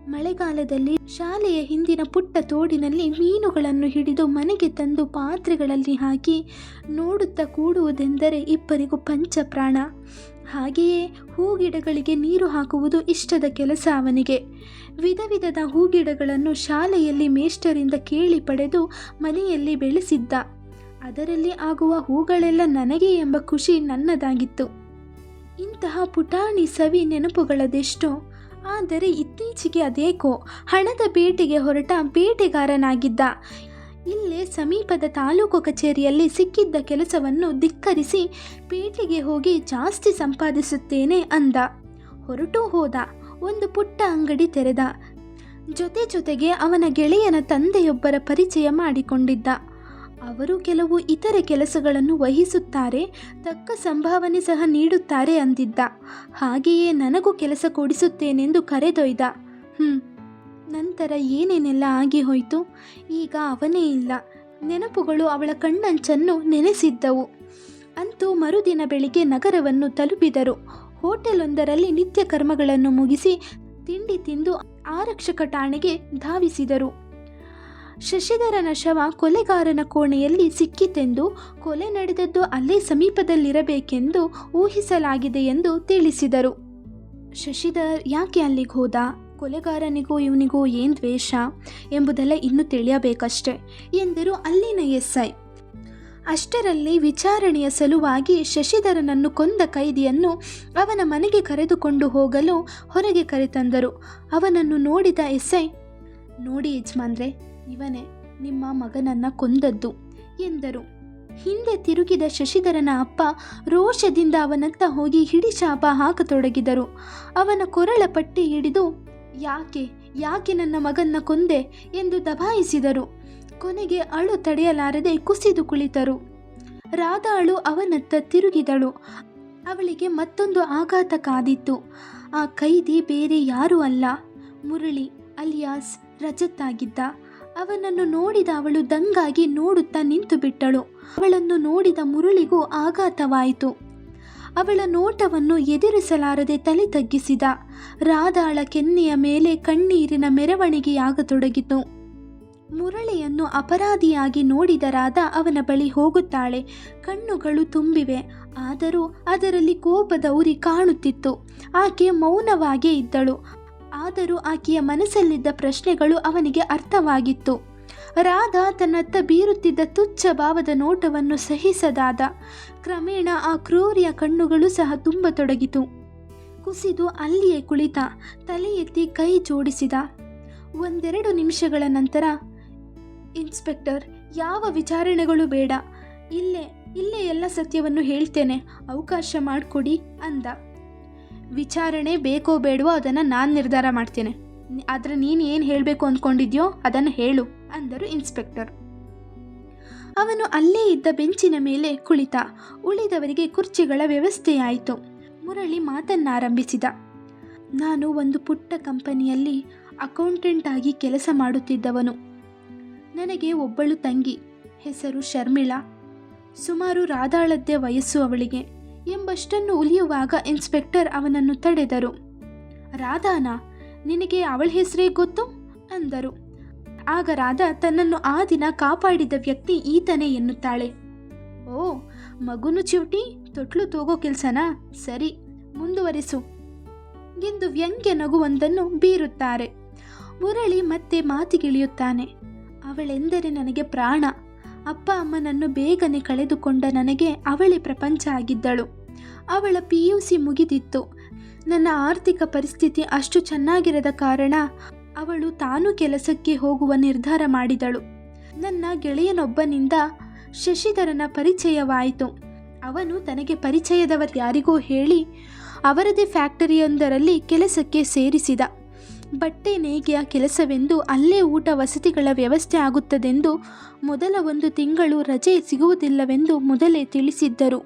ಮಳೆಗಾಲದಲ್ಲಿ ಶಾಲೆಯ ಹಿಂದಿನ ಪುಟ್ಟ ತೋಡಿನಲ್ಲಿ ಮೀನುಗಳನ್ನು ಹಿಡಿದು ಮನೆಗೆ ತಂದು ಪಾತ್ರೆಗಳಲ್ಲಿ ಹಾಕಿ ನೋಡುತ್ತಾ ಕೂಡುವುದೆಂದರೆ ಇಬ್ಬರಿಗೂ ಪಂಚಪ್ರಾಣ. ಹಾಗೆಯೇ ಹೂಗಿಡಗಳಿಗೆ ನೀರು ಹಾಕುವುದು ಇಷ್ಟದ ಕೆಲಸ ಅವನಿಗೆ. ವಿಧ ವಿಧದ ಹೂಗಿಡಗಳನ್ನು ಶಾಲೆಯಲ್ಲಿ ಮೇಷ್ಟರಿಂದ ಕೇಳಿ ಪಡೆದು ಮನೆಯಲ್ಲಿ ಬೆಳೆಸಿದ್ದ. ಅದರಲ್ಲಿ ಆಗುವ ಹೂಗಳೆಲ್ಲ ನನಗೆ ಎಂಬ ಖುಷಿ ನನ್ನದಾಗಿತ್ತು. ಇಂತಹ ಪುಟಾಣಿ ಸವಿ ನೆನಪುಗಳದೆಷ್ಟೋ. ಆದರೆ ಇತ್ತೀಚೆಗೆ ಅದೇಕೋ ಹಣದ ಬೇಟೆಗೆ ಹೊರಟ ಬೇಟೆಗಾರನಾಗಿದ್ದ ಇಲ್ಲೇ ಸಮೀಪದ ತಾಲೂಕು ಕಚೇರಿಯಲ್ಲಿ ಸಿಕ್ಕಿದ್ದ ಕೆಲಸವನ್ನು ಧಿಕ್ಕರಿಸಿ ಪೇಟೆಗೆ ಹೋಗಿ ಜಾಸ್ತಿ ಸಂಪಾದಿಸುತ್ತೇನೆ ಅಂದ. ಹೊರಟು ಹೋದ. ಒಂದು ಪುಟ್ಟ ಅಂಗಡಿ ತೆರೆದ. ಜೊತೆ ಜೊತೆಗೆ ಅವನ ಗೆಳೆಯನ ತಂದೆಯೊಬ್ಬರ ಪರಿಚಯ ಮಾಡಿಕೊಂಡಿದ್ದ. ಅವರು ಕೆಲವು ಇತರೆ ಕೆಲಸಗಳನ್ನು ವಹಿಸುತ್ತಾರೆ, ತಕ್ಕ ಸಂಭಾವನೆ ಸಹ ನೀಡುತ್ತಾರೆ ಅಂದಿದ್ದ. ಹಾಗೆಯೇ ನನಗೂ ಕೆಲಸ ಕೊಡಿಸುತ್ತೇನೆಂದು ಕರೆದೊಯ್ದ. ಹ್ಞೂ ನಂತರ ಏನೇನೆಲ್ಲ ಆಗಿ ಹೋಯಿತು, ಈಗ ಅವನೇ ಇಲ್ಲ. ನೆನಪುಗಳು ಅವಳ ಕಣ್ಣಂಚನ್ನು ನೆನೆಸಿದ್ದವು. ಅಂತೂ ಮರುದಿನ ಬೆಳಿಗ್ಗೆ ನಗರವನ್ನು ತಲುಪಿದರು. ಹೋಟೆಲೊಂದರಲ್ಲಿ ನಿತ್ಯ ಕರ್ಮಗಳನ್ನು ಮುಗಿಸಿ ತಿಂಡಿ ತಿಂದು ಆರಕ್ಷಕ ಠಾಣೆಗೆ ಧಾವಿಸಿದರು. ಶಶಿಧರನ ಶವ ಕೊಲೆಗಾರನ ಕೋಣೆಯಲ್ಲಿ ಸಿಕ್ಕಿತೆಂದು, ಕೊಲೆ ನಡೆದದ್ದು ಅಲ್ಲೇ ಸಮೀಪದಲ್ಲಿರಬೇಕೆಂದು ಊಹಿಸಲಾಗಿದೆ ಎಂದು ತಿಳಿಸಿದರು. ಶಶಿಧರ್ ಯಾಕೆ ಅಲ್ಲಿಗೆ ಹೋದ? ಕೊಲೆಗಾರನಿಗೂ ಇವನಿಗೂ ಏನು ದ್ವೇಷ ಎಂಬುದೆಲ್ಲ ಇನ್ನೂ ತಿಳಿಯಬೇಕಷ್ಟೆ ಎಂದರು ಅಲ್ಲಿನ ಎಸ್ಐ. ಅಷ್ಟರಲ್ಲಿ ವಿಚಾರಣೆಯ ಸಲುವಾಗಿ ಶಶಿಧರನನ್ನು ಕೊಂದ ಕೈದಿಯನ್ನು ಅವನ ಮನೆಗೆ ಕರೆದುಕೊಂಡು ಹೋಗಲು ಹೊರಗೆ ಕರೆತಂದರು. ಅವನನ್ನು ನೋಡಿದ ಎಸ್ಐ, ನೋಡಿ ಯಜಮಾನ್ರೆ, ಇವನೇ ನಿಮ್ಮ ಮಗನನ್ನು ಕೊಂದದ್ದು ಎಂದರು. ಹಿಂದೆ ತಿರುಗಿದ ಶಶಿಧರನ ಅಪ್ಪ ರೋಷದಿಂದ ಅವನತ್ತ ಹೋಗಿ ಹಿಡಿಶಾಪ ಹಾಕತೊಡಗಿದರು. ಅವನ ಕೊರಳ ಪಟ್ಟಿ ಹಿಡಿದು ಯಾಕೆ ಯಾಕೆ ನನ್ನ ಮಗನ್ನ ಕೊಂದೆ ಎಂದು ದಬಾಯಿಸಿದರು. ಕೊನೆಗೆ ಅಳು ತಡೆಯಲಾರದೆ ಕುಸಿದು ಕುಳಿತರು. ರಾಧಾಳು ಅವನತ್ತ ತಿರುಗಿದಳು. ಅವಳಿಗೆ ಮತ್ತೊಂದು ಆಘಾತ ಕಾದಿತ್ತು. ಆ ಕೈದಿ ಬೇರೆ ಯಾರೂ ಅಲ್ಲ. ಮುರಳಿ, ಅಲಿಯಾಸ್ ರಜತ್ ಆಗಿದ್ದ ಅವನನ್ನು ನೋಡಿದ ಅವಳು ದಂಗಾಗಿ ನೋಡುತ್ತಾ ನಿಂತು ಬಿಟ್ಟಳು ಅವಳನ್ನು ನೋಡಿದ ಮುರಳಿಗೂ ಆಘಾತವಾಯಿತು. ಅವಳ ನೋಟವನ್ನು ಎದುರಿಸಲಾರದೆ ತಲೆ ತಗ್ಗಿಸಿದ. ರಾಧಾಳ ಕೆನ್ನೆಯ ಮೇಲೆ ಕಣ್ಣೀರಿನ ಮೆರವಣಿಗೆಯಾಗತೊಡಗಿತು. ಮುರಳಿಯನ್ನು ಅಪರಾಧಿಯಾಗಿ ನೋಡಿದ ರಾಧ ಅವನ ಬಳಿ ಹೋಗುತ್ತಾಳೆ. ಕಣ್ಣುಗಳು ತುಂಬಿವೆ. ಆದರೂ ಅದರಲ್ಲಿ ಕೋಪದ ಉರಿ ಕಾಣುತ್ತಿತ್ತು. ಆಕೆ ಮೌನವಾಗೇ ಇದ್ದಳು. ಆದರೂ ಆಕೆಯ ಮನಸ್ಸಲ್ಲಿದ್ದ ಪ್ರಶ್ನೆಗಳು ಅವನಿಗೆ ಅರ್ಥವಾಗಿತ್ತು. ರಾಧಾ ತನ್ನತ್ತ ಬೀರುತ್ತಿದ್ದ ತುಚ್ಛ ಭಾವದ ನೋಟವನ್ನು ಸಹಿಸದಾದ. ಕ್ರಮೇಣ ಆ ಕ್ರೂರಿಯ ಕಣ್ಣುಗಳು ಸಹ ತುಂಬತೊಡಗಿತು ಕುಸಿದು ಅಲ್ಲಿಯೇ ಕುಳಿತ, ತಲೆ ಎತ್ತಿ ಕೈ ಜೋಡಿಸಿದ. ಒಂದೆರಡು ನಿಮಿಷಗಳ ನಂತರ, ಇನ್ಸ್ಪೆಕ್ಟರ್, ಯಾವ ವಿಚಾರಣೆಗಳು ಬೇಡ. ಇಲ್ಲೇ ಇಲ್ಲೇ ಎಲ್ಲ ಸತ್ಯವನ್ನು ಹೇಳ್ತೇನೆ. ಅವಕಾಶ ಮಾಡಿಕೊಡಿ ಅಂದ. ವಿಚಾರಣೆ ಬೇಕೋ ಬೇಡವೋ ಅದನ್ನು ನಾನು ನಿರ್ಧಾರ ಮಾಡ್ತೇನೆ. ಆದರೆ ನೀನು ಏನು ಹೇಳಬೇಕು ಅಂದ್ಕೊಂಡಿದ್ಯೋ ಅದನ್ನು ಹೇಳು. ಅಂದರು ಇನ್ಸ್ಪೆಕ್ಟರ್. ಅವನು ಅಲ್ಲೇ ಇದ್ದ ಬೆಂಚಿನ ಮೇಲೆ ಕುಳಿತ. ಉಳಿದವರಿಗೆ ಕುರ್ಚಿಗಳ ವ್ಯವಸ್ಥೆಯಾಯಿತು. ಮುರಳಿ ಮಾತನ್ನಾರಂಭಿಸಿದ. ನಾನು ಒಂದು ಪುಟ್ಟ ಕಂಪನಿಯಲ್ಲಿ ಅಕೌಂಟೆಂಟ್ ಆಗಿ ಕೆಲಸ ಮಾಡುತ್ತಿದ್ದವನು. ನನಗೆ ಒಬ್ಬಳು ತಂಗಿ, ಹೆಸರು ಶರ್ಮಿಳಾ. ಸುಮಾರು ರಾಧಾಳದ್ದೇ ವಯಸ್ಸು ಅವಳಿಗೆ. ಎಂಬಷ್ಟನ್ನು ಉಲಿಯುವಾಗ ಇನ್ಸ್ಪೆಕ್ಟರ್ ಅವನನ್ನು ತಡೆದರು. ರಾಧಾನ, ನಿನಗೆ ಅವಳ ಹೆಸರೇ ಗೊತ್ತು? ಅಂದರು. ಆಗ ರಾಧಾ ತನ್ನನ್ನು ಆ ದಿನ ಕಾಪಾಡಿದ ವ್ಯಕ್ತಿ ಈತನೇ ಎನ್ನುತ್ತಾಳೆ. ಓ, ಮಗುನು ಚಿವಟಿ, ತೊಟ್ಲು ತೋಗೋ ಕೆಲ್ಸನಾ? ಸರಿ, ಮುಂದುವರಿಸು. ಎಂದು ವ್ಯಂಗ್ಯ ನಗುವೊಂದನ್ನು ಬೀರುತ್ತಾರೆ. ಮುರಳಿ ಮತ್ತೆ ಮಾತಿಗಿಳಿಯುತ್ತಾನೆ. ಅವಳೆಂದರೆ ನನಗೆ ಪ್ರಾಣ. ಅಪ್ಪ ಅಮ್ಮನನ್ನು ಬೇಗನೆ ಕಳೆದುಕೊಂಡ ನನಗೆ ಅವಳೇ ಪ್ರಪಂಚ ಆಗಿದ್ದಳು. ಅವಳ ಪಿ ಯು ಸಿ ಮುಗಿದಿತ್ತು. ನನ್ನ ಆರ್ಥಿಕ ಪರಿಸ್ಥಿತಿ ಅಷ್ಟು ಚೆನ್ನಾಗಿರದ ಕಾರಣ ಅವಳು ತಾನು ಕೆಲಸಕ್ಕೆ ಹೋಗುವ ನಿರ್ಧಾರ ಮಾಡಿದಳು. ನನ್ನ ಗೆಳೆಯನೊಬ್ಬನಿಂದ ಶಶಿಧರನ ಪರಿಚಯವಾಯಿತು. ಅವನು ತನಗೆ ಪರಿಚಯದವರು ಯಾರಿಗೋ ಹೇಳಿ ಅವರದೇ ಫ್ಯಾಕ್ಟರಿಯೊಂದರಲ್ಲಿ ಕೆಲಸಕ್ಕೆ ಸೇರಿಸಿದ. ಬಟ್ಟೆ ನೇಯ್ಗೆಯ ಕೆಲಸವೆಂದು ಅಲ್ಲೇ ಊಟ ವಸತಿಗಳ ವ್ಯವಸ್ಥೆ ಆಗುತ್ತದೆಂದು ಮೊದಲ ಒಂದು ತಿಂಗಳು ರಜೆ ಸಿಗುವುದಿಲ್ಲವೆಂದು ಮೊದಲೇ ತಿಳಿಸಿದ್ದರು.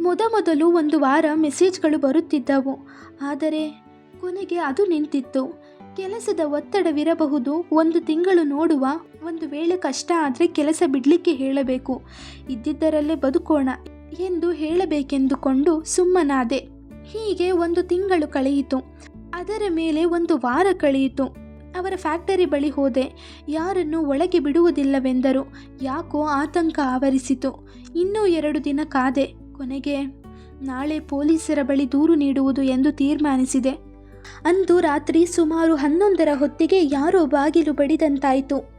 ಮೊದಮೊದಲು ಒಂದು ವಾರ ಮೆಸೇಜ್ಗಳು ಬರುತ್ತಿದ್ದವು. ಆದರೆ ಕೊನೆಗೆ ಅದು ನಿಂತಿತ್ತು. ಕೆಲಸದ ಒತ್ತಡವಿರಬಹುದು. ಒಂದು ತಿಂಗಳು ನೋಡುವ ಒಂದು ವೇಳೆ ಕಷ್ಟ ಆದರೆ ಕೆಲಸ ಬಿಡಲಿಕ್ಕೆ ಹೇಳಬೇಕು. ಇದ್ದಿದ್ದರಲ್ಲೇ ಬದುಕೋಣ ಎಂದು ಹೇಳಬೇಕೆಂದುಕೊಂಡು ಸುಮ್ಮನಾದೆ. ಹೀಗೆ ಒಂದು ತಿಂಗಳು ಕಳೆಯಿತು. ಅದರ ಮೇಲೆ ಒಂದು ವಾರ ಕಳೆಯಿತು. ಅವರ ಫ್ಯಾಕ್ಟರಿ ಬಳಿ ಹೋದೆ. ಯಾರನ್ನು ಒಳಗೆ ಬಿಡುವುದಿಲ್ಲವೆಂದರು. ಯಾಕೋ ಆತಂಕ ಆವರಿಸಿತು. ಇನ್ನೂ ಎರಡು ದಿನ ಕಾದೆ. ಕೊನೆಗೆ ನಾಳೆ ಪೊಲೀಸರ ಬಳಿ ದೂರು ನೀಡುವುದು ಎಂದು ತೀರ್ಮಾನಿಸಿದೆ. ಅಂದು ರಾತ್ರಿ ಸುಮಾರು ಹನ್ನೊಂದರ ಹೊತ್ತಿಗೆ ಯಾರೋ ಬಾಗಿಲು ಬಡಿದಂತಾಯಿತು.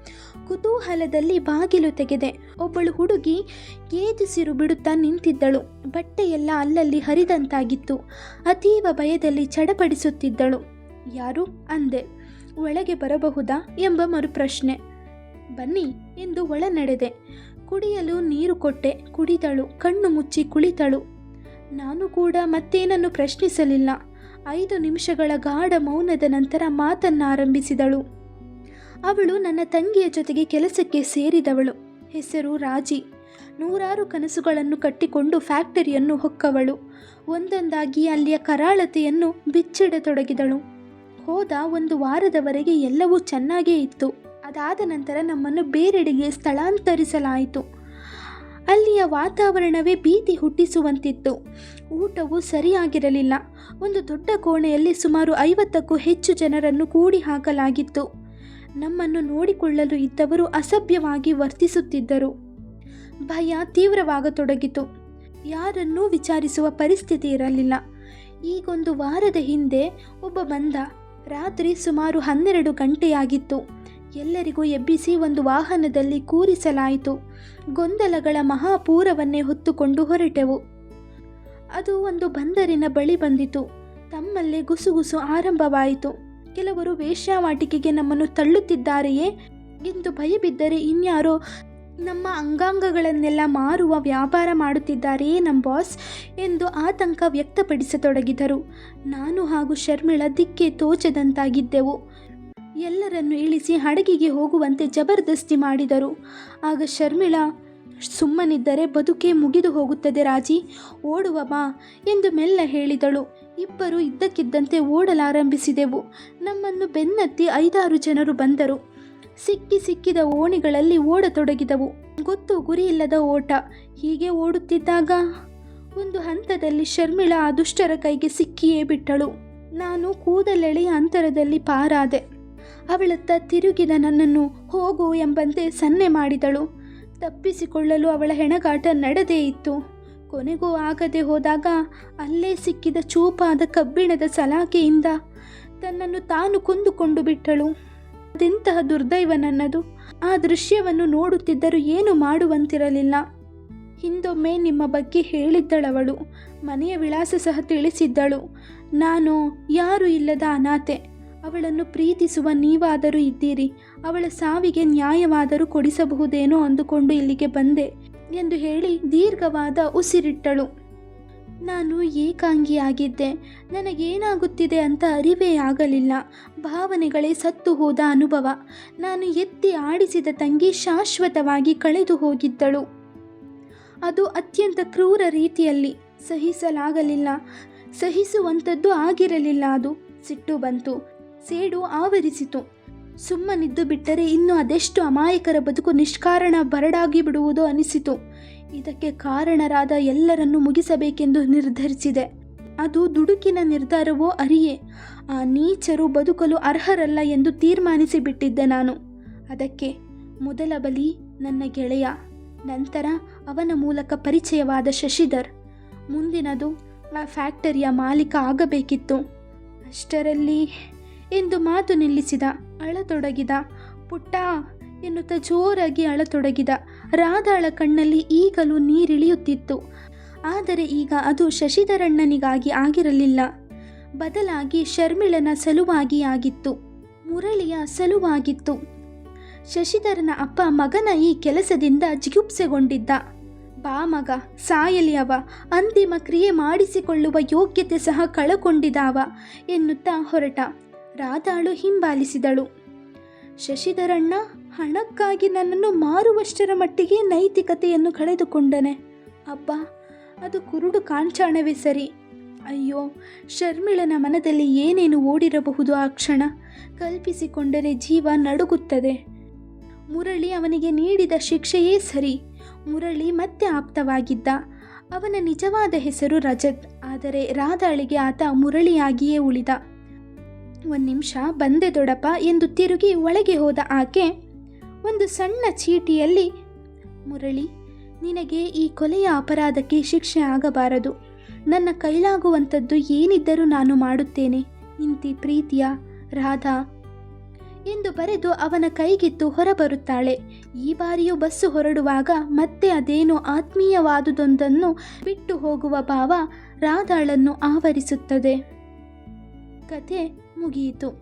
ಕುತೂಹಲದಲ್ಲಿ ಬಾಗಿಲು ತೆಗೆದೆ ಒಬ್ಬಳು ಹುಡುಗಿ ಏಜಿಸಿರು ಬಿಡುತ್ತಾ ನಿಂತಿದ್ದಳು. ಬಟ್ಟೆಯೆಲ್ಲ ಅಲ್ಲಲ್ಲಿ ಹರಿದಂತಾಗಿತ್ತು. ಅತೀವ ಭಯದಲ್ಲಿ ಚಡಪಡಿಸುತ್ತಿದ್ದಳು. ಯಾರು? ಅಂದೆ. ಒಳಗೆ ಬರಬಹುದಾ ಎಂಬ ಮರುಪ್ರಶ್ನೆ. ಬನ್ನಿ ಎಂದು ಒಳ ನಡೆದೆ ಕುಡಿಯಲು ನೀರು ಕೊಟ್ಟೆ. ಕುಡಿದಳು. ಕಣ್ಣು ಮುಚ್ಚಿ ಕುಳಿತಳು. ನಾನು ಕೂಡ ಮತ್ತೇನನ್ನು ಪ್ರಶ್ನಿಸಲಿಲ್ಲ. ಐದು ನಿಮಿಷಗಳ ಗಾಢ ಮೌನದ ನಂತರ ಮಾತನ್ನಾರಂಭಿಸಿದಳು. ಅವಳು ನನ್ನ ತಂಗಿಯ ಜೊತೆಗೆ ಕೆಲಸಕ್ಕೆ ಸೇರಿದವಳು. ಹೆಸರು ರಾಜಿ. ನೂರಾರು ಕನಸುಗಳನ್ನು ಕಟ್ಟಿಕೊಂಡು ಫ್ಯಾಕ್ಟರಿಯನ್ನು ಹೊಕ್ಕವಳು. ಒಂದೊಂದಾಗಿ ಅಲ್ಲಿಯ ಕರಾಳತೆಯನ್ನು ಬಿಚ್ಚಿಡತೊಡಗಿದಳು. ಹೋದ ಒಂದು ವಾರದವರೆಗೆ ಎಲ್ಲವೂ ಚೆನ್ನಾಗೇ ಇತ್ತು. ಅದಾದ ನಂತರ ನಮ್ಮನ್ನು ಬೇರೆಡೆಗೆ ಸ್ಥಳಾಂತರಿಸಲಾಯಿತು. ಅಲ್ಲಿಯ ವಾತಾವರಣವೇ ಭೀತಿ ಹುಟ್ಟಿಸುವಂತಿತ್ತು. ಊಟವು ಸರಿಯಾಗಿರಲಿಲ್ಲ. ಒಂದು ದೊಡ್ಡ ಕೋಣೆಯಲ್ಲಿ ಸುಮಾರು ಐವತ್ತಕ್ಕೂ ಹೆಚ್ಚು ಜನರನ್ನು ಕೂಡಿ ಹಾಕಲಾಗಿತ್ತು ನಮ್ಮನ್ನು ನೋಡಿಕೊಳ್ಳಲು ಇದ್ದವರು ಅಸಭ್ಯವಾಗಿ ವರ್ತಿಸುತ್ತಿದ್ದರು. ಭಯ ತೀವ್ರವಾಗತೊಡಗಿತು. ಯಾರನ್ನೂ ವಿಚಾರಿಸುವ ಪರಿಸ್ಥಿತಿ ಇರಲಿಲ್ಲ. ಈಗೊಂದು ವಾರದ ಹಿಂದೆ ಒಬ್ಬ ಬಂದ. ರಾತ್ರಿ ಸುಮಾರು ಹನ್ನೆರಡು ಗಂಟೆಯಾಗಿತ್ತು. ಎಲ್ಲರಿಗೂ ಎಬ್ಬಿಸಿ ಒಂದು ವಾಹನದಲ್ಲಿ ಕೂರಿಸಲಾಯಿತು. ಗೊಂದಲಗಳ ಮಹಾಪೂರವನ್ನೇ ಹೊತ್ತುಕೊಂಡು ಹೊರಟೆವು. ಅದು ಒಂದು ಬಂದರಿನ ಬಳಿ ಬಂದಿತು. ತಮ್ಮಲ್ಲೇ ಗುಸುಗುಸು ಆರಂಭವಾಯಿತು. ಕೆಲವರು ವೇಶ್ಯಾವಾಟಿಕೆಗೆ ನಮ್ಮನ್ನು ತಳ್ಳುತ್ತಿದ್ದಾರೆಯೇ ಎಂದು ಭಯಬಿದ್ದರೆ ಇನ್ಯಾರೋ ನಮ್ಮ ಅಂಗಾಂಗಗಳನ್ನೆಲ್ಲ ಮಾರುವ ವ್ಯಾಪಾರ ಮಾಡುತ್ತಿದ್ದಾರೆಯೇ ನಮ್ಮ ಬಾಸ್ ಎಂದು ಆತಂಕ ವ್ಯಕ್ತಪಡಿಸತೊಡಗಿದರು. ನಾನು ಹಾಗೂ ಶರ್ಮಿಳ ದಿಕ್ಕೆ ತೋಚದಂತಾಗಿದ್ದೆವು. ಎಲ್ಲರನ್ನು ಇಳಿಸಿ ಹಡಗಿಗೆ ಹೋಗುವಂತೆ ಜಬರ್ದಸ್ತಿ ಮಾಡಿದರು. ಆಗ ಶರ್ಮಿಳಾ, ಸುಮ್ಮನಿದ್ದರೆ ಬದುಕೇ ಮುಗಿದು ಹೋಗುತ್ತದೆ ರಾಜಿ. ಓಡುವ ಬಾ ಎಂದು ಮೆಲ್ಲ ಹೇಳಿದಳು. ಇಬ್ಬರು ಇದ್ದಕ್ಕಿದ್ದಂತೆ ಓಡಲಾರಂಭಿಸಿದೆವು. ನಮ್ಮನ್ನು ಬೆನ್ನತ್ತಿ ಐದಾರು ಜನರು ಬಂದರು. ಸಿಕ್ಕಿ ಸಿಕ್ಕಿದ ಓಣಿಗಳಲ್ಲಿ ಓಡತೊಡಗಿದವು. ಗೊತ್ತು ಗುರಿಯಿಲ್ಲದ ಓಟ. ಹೀಗೆ ಓಡುತ್ತಿದ್ದಾಗ ಒಂದು ಹಂತದಲ್ಲಿ ಶರ್ಮಿಳಾ ಆ ದುಷ್ಟರ ಕೈಗೆ ಸಿಕ್ಕಿಯೇ ಬಿಟ್ಟಳು. ನಾನು ಕೂದಲೆಳೆಯ ಅಂತರದಲ್ಲಿ ಪಾರಾದೆ. ಅವಳತ್ತ ತಿರುಗಿದ ನನ್ನನ್ನು ಹೋಗು ಎಂಬಂತೆ ಸನ್ನೆ ಮಾಡಿದಳು. ತಪ್ಪಿಸಿಕೊಳ್ಳಲು ಅವಳ ಹೆಣಗಾಟ ನಡೆದೇ ಇತ್ತು. ಕೊನೆಗೂ ಆಗದೆ ಹೋದಾಗ ಅಲ್ಲೇ ಸಿಕ್ಕಿದ ಚೂಪಾದ ಕಬ್ಬಿಣದ ಸಲಾಕೆಯಿಂದ ತನ್ನನ್ನು ತಾನು ಕುಂದುಕೊಂಡು ಬಿಟ್ಟಳು. ಅದೆಂತಹ ದುರ್ದೈವ ನನ್ನದು ಆ ದೃಶ್ಯವನ್ನು ನೋಡುತ್ತಿದ್ದರೂ ಏನು ಮಾಡುವಂತಿರಲಿಲ್ಲ. ಹಿಂದೊಮ್ಮೆ ನಿಮ್ಮ ಬಗ್ಗೆ ಹೇಳಿದ್ದಳವಳು. ಮನೆಯ ವಿಳಾಸ ಸಹ ತಿಳಿಸಿದ್ದಳು. ನಾನು ಯಾರು ಇಲ್ಲದ ಅನಾಥೆ ಅವಳನ್ನು ಪ್ರೀತಿಸುವ ನೀವಾದರೂ ಇದ್ದೀರಿ. ಅವಳ ಸಾವಿಗೆ ನ್ಯಾಯವಾದರೂ ಕೊಡಿಸಬಹುದೇನೋ ಅಂದುಕೊಂಡು ಇಲ್ಲಿಗೆ ಬಂದೆ ಎಂದು ಹೇಳಿ ದೀರ್ಘವಾದ ಉಸಿರಿಟ್ಟಳು. ನಾನು ಏಕಾಂಗಿಯಾಗಿದ್ದೆ ನನಗೇನಾಗುತ್ತಿದೆ ಅಂತ ಅರಿವೇ ಆಗಲಿಲ್ಲ. ಭಾವನೆಗಳೇ ಸತ್ತು ಹೋದ ಅನುಭವ. ನಾನು ಎತ್ತಿ ಆಡಿಸಿದ ತಂಗಿ ಶಾಶ್ವತವಾಗಿ ಕಳೆದು ಹೋಗಿದ್ದಳು. ಅದು ಅತ್ಯಂತ ಕ್ರೂರ ರೀತಿಯಲ್ಲಿ ಸಹಿಸಲಾಗಲಿಲ್ಲ. ಸಹಿಸುವಂಥದ್ದು ಆಗಿರಲಿಲ್ಲ ಅದು. ಸಿಟ್ಟು ಬಂತು. ಸೇಡು ಆವರಿಸಿತು. ಸುಮ್ಮನಿದ್ದು ಬಿಟ್ಟರೆ ಇನ್ನು ಅದೆಷ್ಟು ಅಮಾಯಕರ ಬದುಕು ನಿಷ್ಕಾರಣ ಬರಡಾಗಿ ಬಿಡುವುದು ಅನಿಸಿತು. ಇದಕ್ಕೆ ಕಾರಣರಾದ ಎಲ್ಲರನ್ನು ಮುಗಿಸಬೇಕೆಂದು ನಿರ್ಧರಿಸಿದೆ. ಅದು ದುಡುಕಿನ ನಿರ್ಧಾರವೋ ಅರಿಯೇ? ಆ ನೀಚರು ಬದುಕಲು ಅರ್ಹರಲ್ಲ ಎಂದು ತೀರ್ಮಾನಿಸಿಬಿಟ್ಟಿದ್ದೆ ನಾನು. ಅದಕ್ಕೆ, ಮೊದಲ ಬಲಿ ನನ್ನ ಗೆಳೆಯ, ನಂತರ ಅವನ ಮೂಲಕ ಪರಿಚಯವಾದ ಶಶಿಧರ್. ಮುಂದಿನದು, ಆ ಫ್ಯಾಕ್ಟರಿಯ ಮಾಲೀಕ ಆಗಬೇಕಿತ್ತು. ಅಷ್ಟರಲ್ಲಿ ಎಂದು ಮಾತು ನಿಲ್ಲಿಸಿದ, ಅಳತೊಡಗಿದ. ಪುಟ್ಟ, ಎನ್ನುತ್ತಾ ಜೋರಾಗಿ ಅಳತೊಡಗಿದ. ರಾಧಾಳ ಕಣ್ಣಲ್ಲಿ ಈಗಲೂ ನೀರಿಳಿಯುತ್ತಿತ್ತು. ಆದರೆ ಈಗ ಅದು ಶಶಿಧರಣ್ಣನಿಗಾಗಿ ಆಗಿರಲಿಲ್ಲ. ಬದಲಾಗಿ ಶರ್ಮಿಳನ ಸಲುವಾಗಿ ಆಗಿತ್ತು ಮುರಳಿಯ ಸಲುವಾಗಿತ್ತು. ಶಶಿಧರನ ಅಪ್ಪ ಮಗನ ಈ ಕೆಲಸದಿಂದ ಜಿಗುಪ್ಸೆಗೊಂಡಿದ್ದ. ಬಾ ಮಗ, ಸಾಯಲಿ ಅವ. ಅಂತಿಮ ಕ್ರಿಯೆ ಮಾಡಿಸಿಕೊಳ್ಳುವ ಯೋಗ್ಯತೆ ಸಹ ಕಳಕೊಂಡಿದಾವ ಎನ್ನುತ್ತಾ ಹೊರಟ. ರಾಧಾಳು ಹಿಂಬಾಲಿಸಿದಳು. ಶಶಿಧರಣ್ಣ ಹಣಕ್ಕಾಗಿ ನನ್ನನ್ನು ಮಾರುವಷ್ಟರ ಮಟ್ಟಿಗೆ ನೈತಿಕತೆಯನ್ನು ಕಳೆದುಕೊಂಡನೆ. ಅಬ್ಬ, ಅದು ಕುರುಡು ಕಾಂಚಾಣವೇ ಸರಿ. ಅಯ್ಯೋ, ಶರ್ಮಿಳನ ಮನದಲ್ಲಿ ಏನೇನು ಓಡಿರಬಹುದು ಆ ಕ್ಷಣ? ಕಲ್ಪಿಸಿಕೊಂಡರೆ ಜೀವ ನಡುಗುತ್ತದೆ. ಮುರಳಿ ಅವನಿಗೆ ನೀಡಿದ ಶಿಕ್ಷೆಯೇ ಸರಿ. ಮುರಳಿ ಮತ್ತೆ ಆಪ್ತವಾಗಿದ್ದ. ಅವನ ನಿಜವಾದ ಹೆಸರು ರಜತ್. ಆದರೆ ರಾಧಾಳಿಗೆ ಆತ ಮುರಳಿಯಾಗಿಯೇ ಉಳಿದ. ಒಂದು ನಿಮಿಷ ಬಂದೆ ದೊಡಪ ಎಂದು ತಿರುಗಿ ಒಳಗೆ ಹೋದ ಆಕೆ ಒಂದು ಸಣ್ಣ ಚೀಟಿಯಲ್ಲಿ, ಮುರಳಿ, ನಿನಗೆ ಈ ಕೊಲೆಯ ಅಪರಾಧಕ್ಕೆ ಶಿಕ್ಷೆ ಆಗಬಾರದು. ನನ್ನ ಕೈಲಾಗುವಂಥದ್ದು ಏನಿದ್ದರೂ ನಾನು ಮಾಡುತ್ತೇನೆ. ಇಂತಿ ಪ್ರೀತಿಯ ರಾಧಾ ಎಂದು ಬರೆದು ಅವನ ಕೈಗಿತ್ತು ಹೊರಬರುತ್ತಾಳೆ. ಈ ಬಾರಿಯೂ ಬಸ್ಸು ಹೊರಡುವಾಗ ಮತ್ತೆ ಅದೇನು ಆತ್ಮೀಯವಾದುದೊಂದನ್ನು ಬಿಟ್ಟು ಹೋಗುವ ಭಾವ ರಾಧಾಳನ್ನು ಆವರಿಸುತ್ತದೆ. ಕತೆ もぎと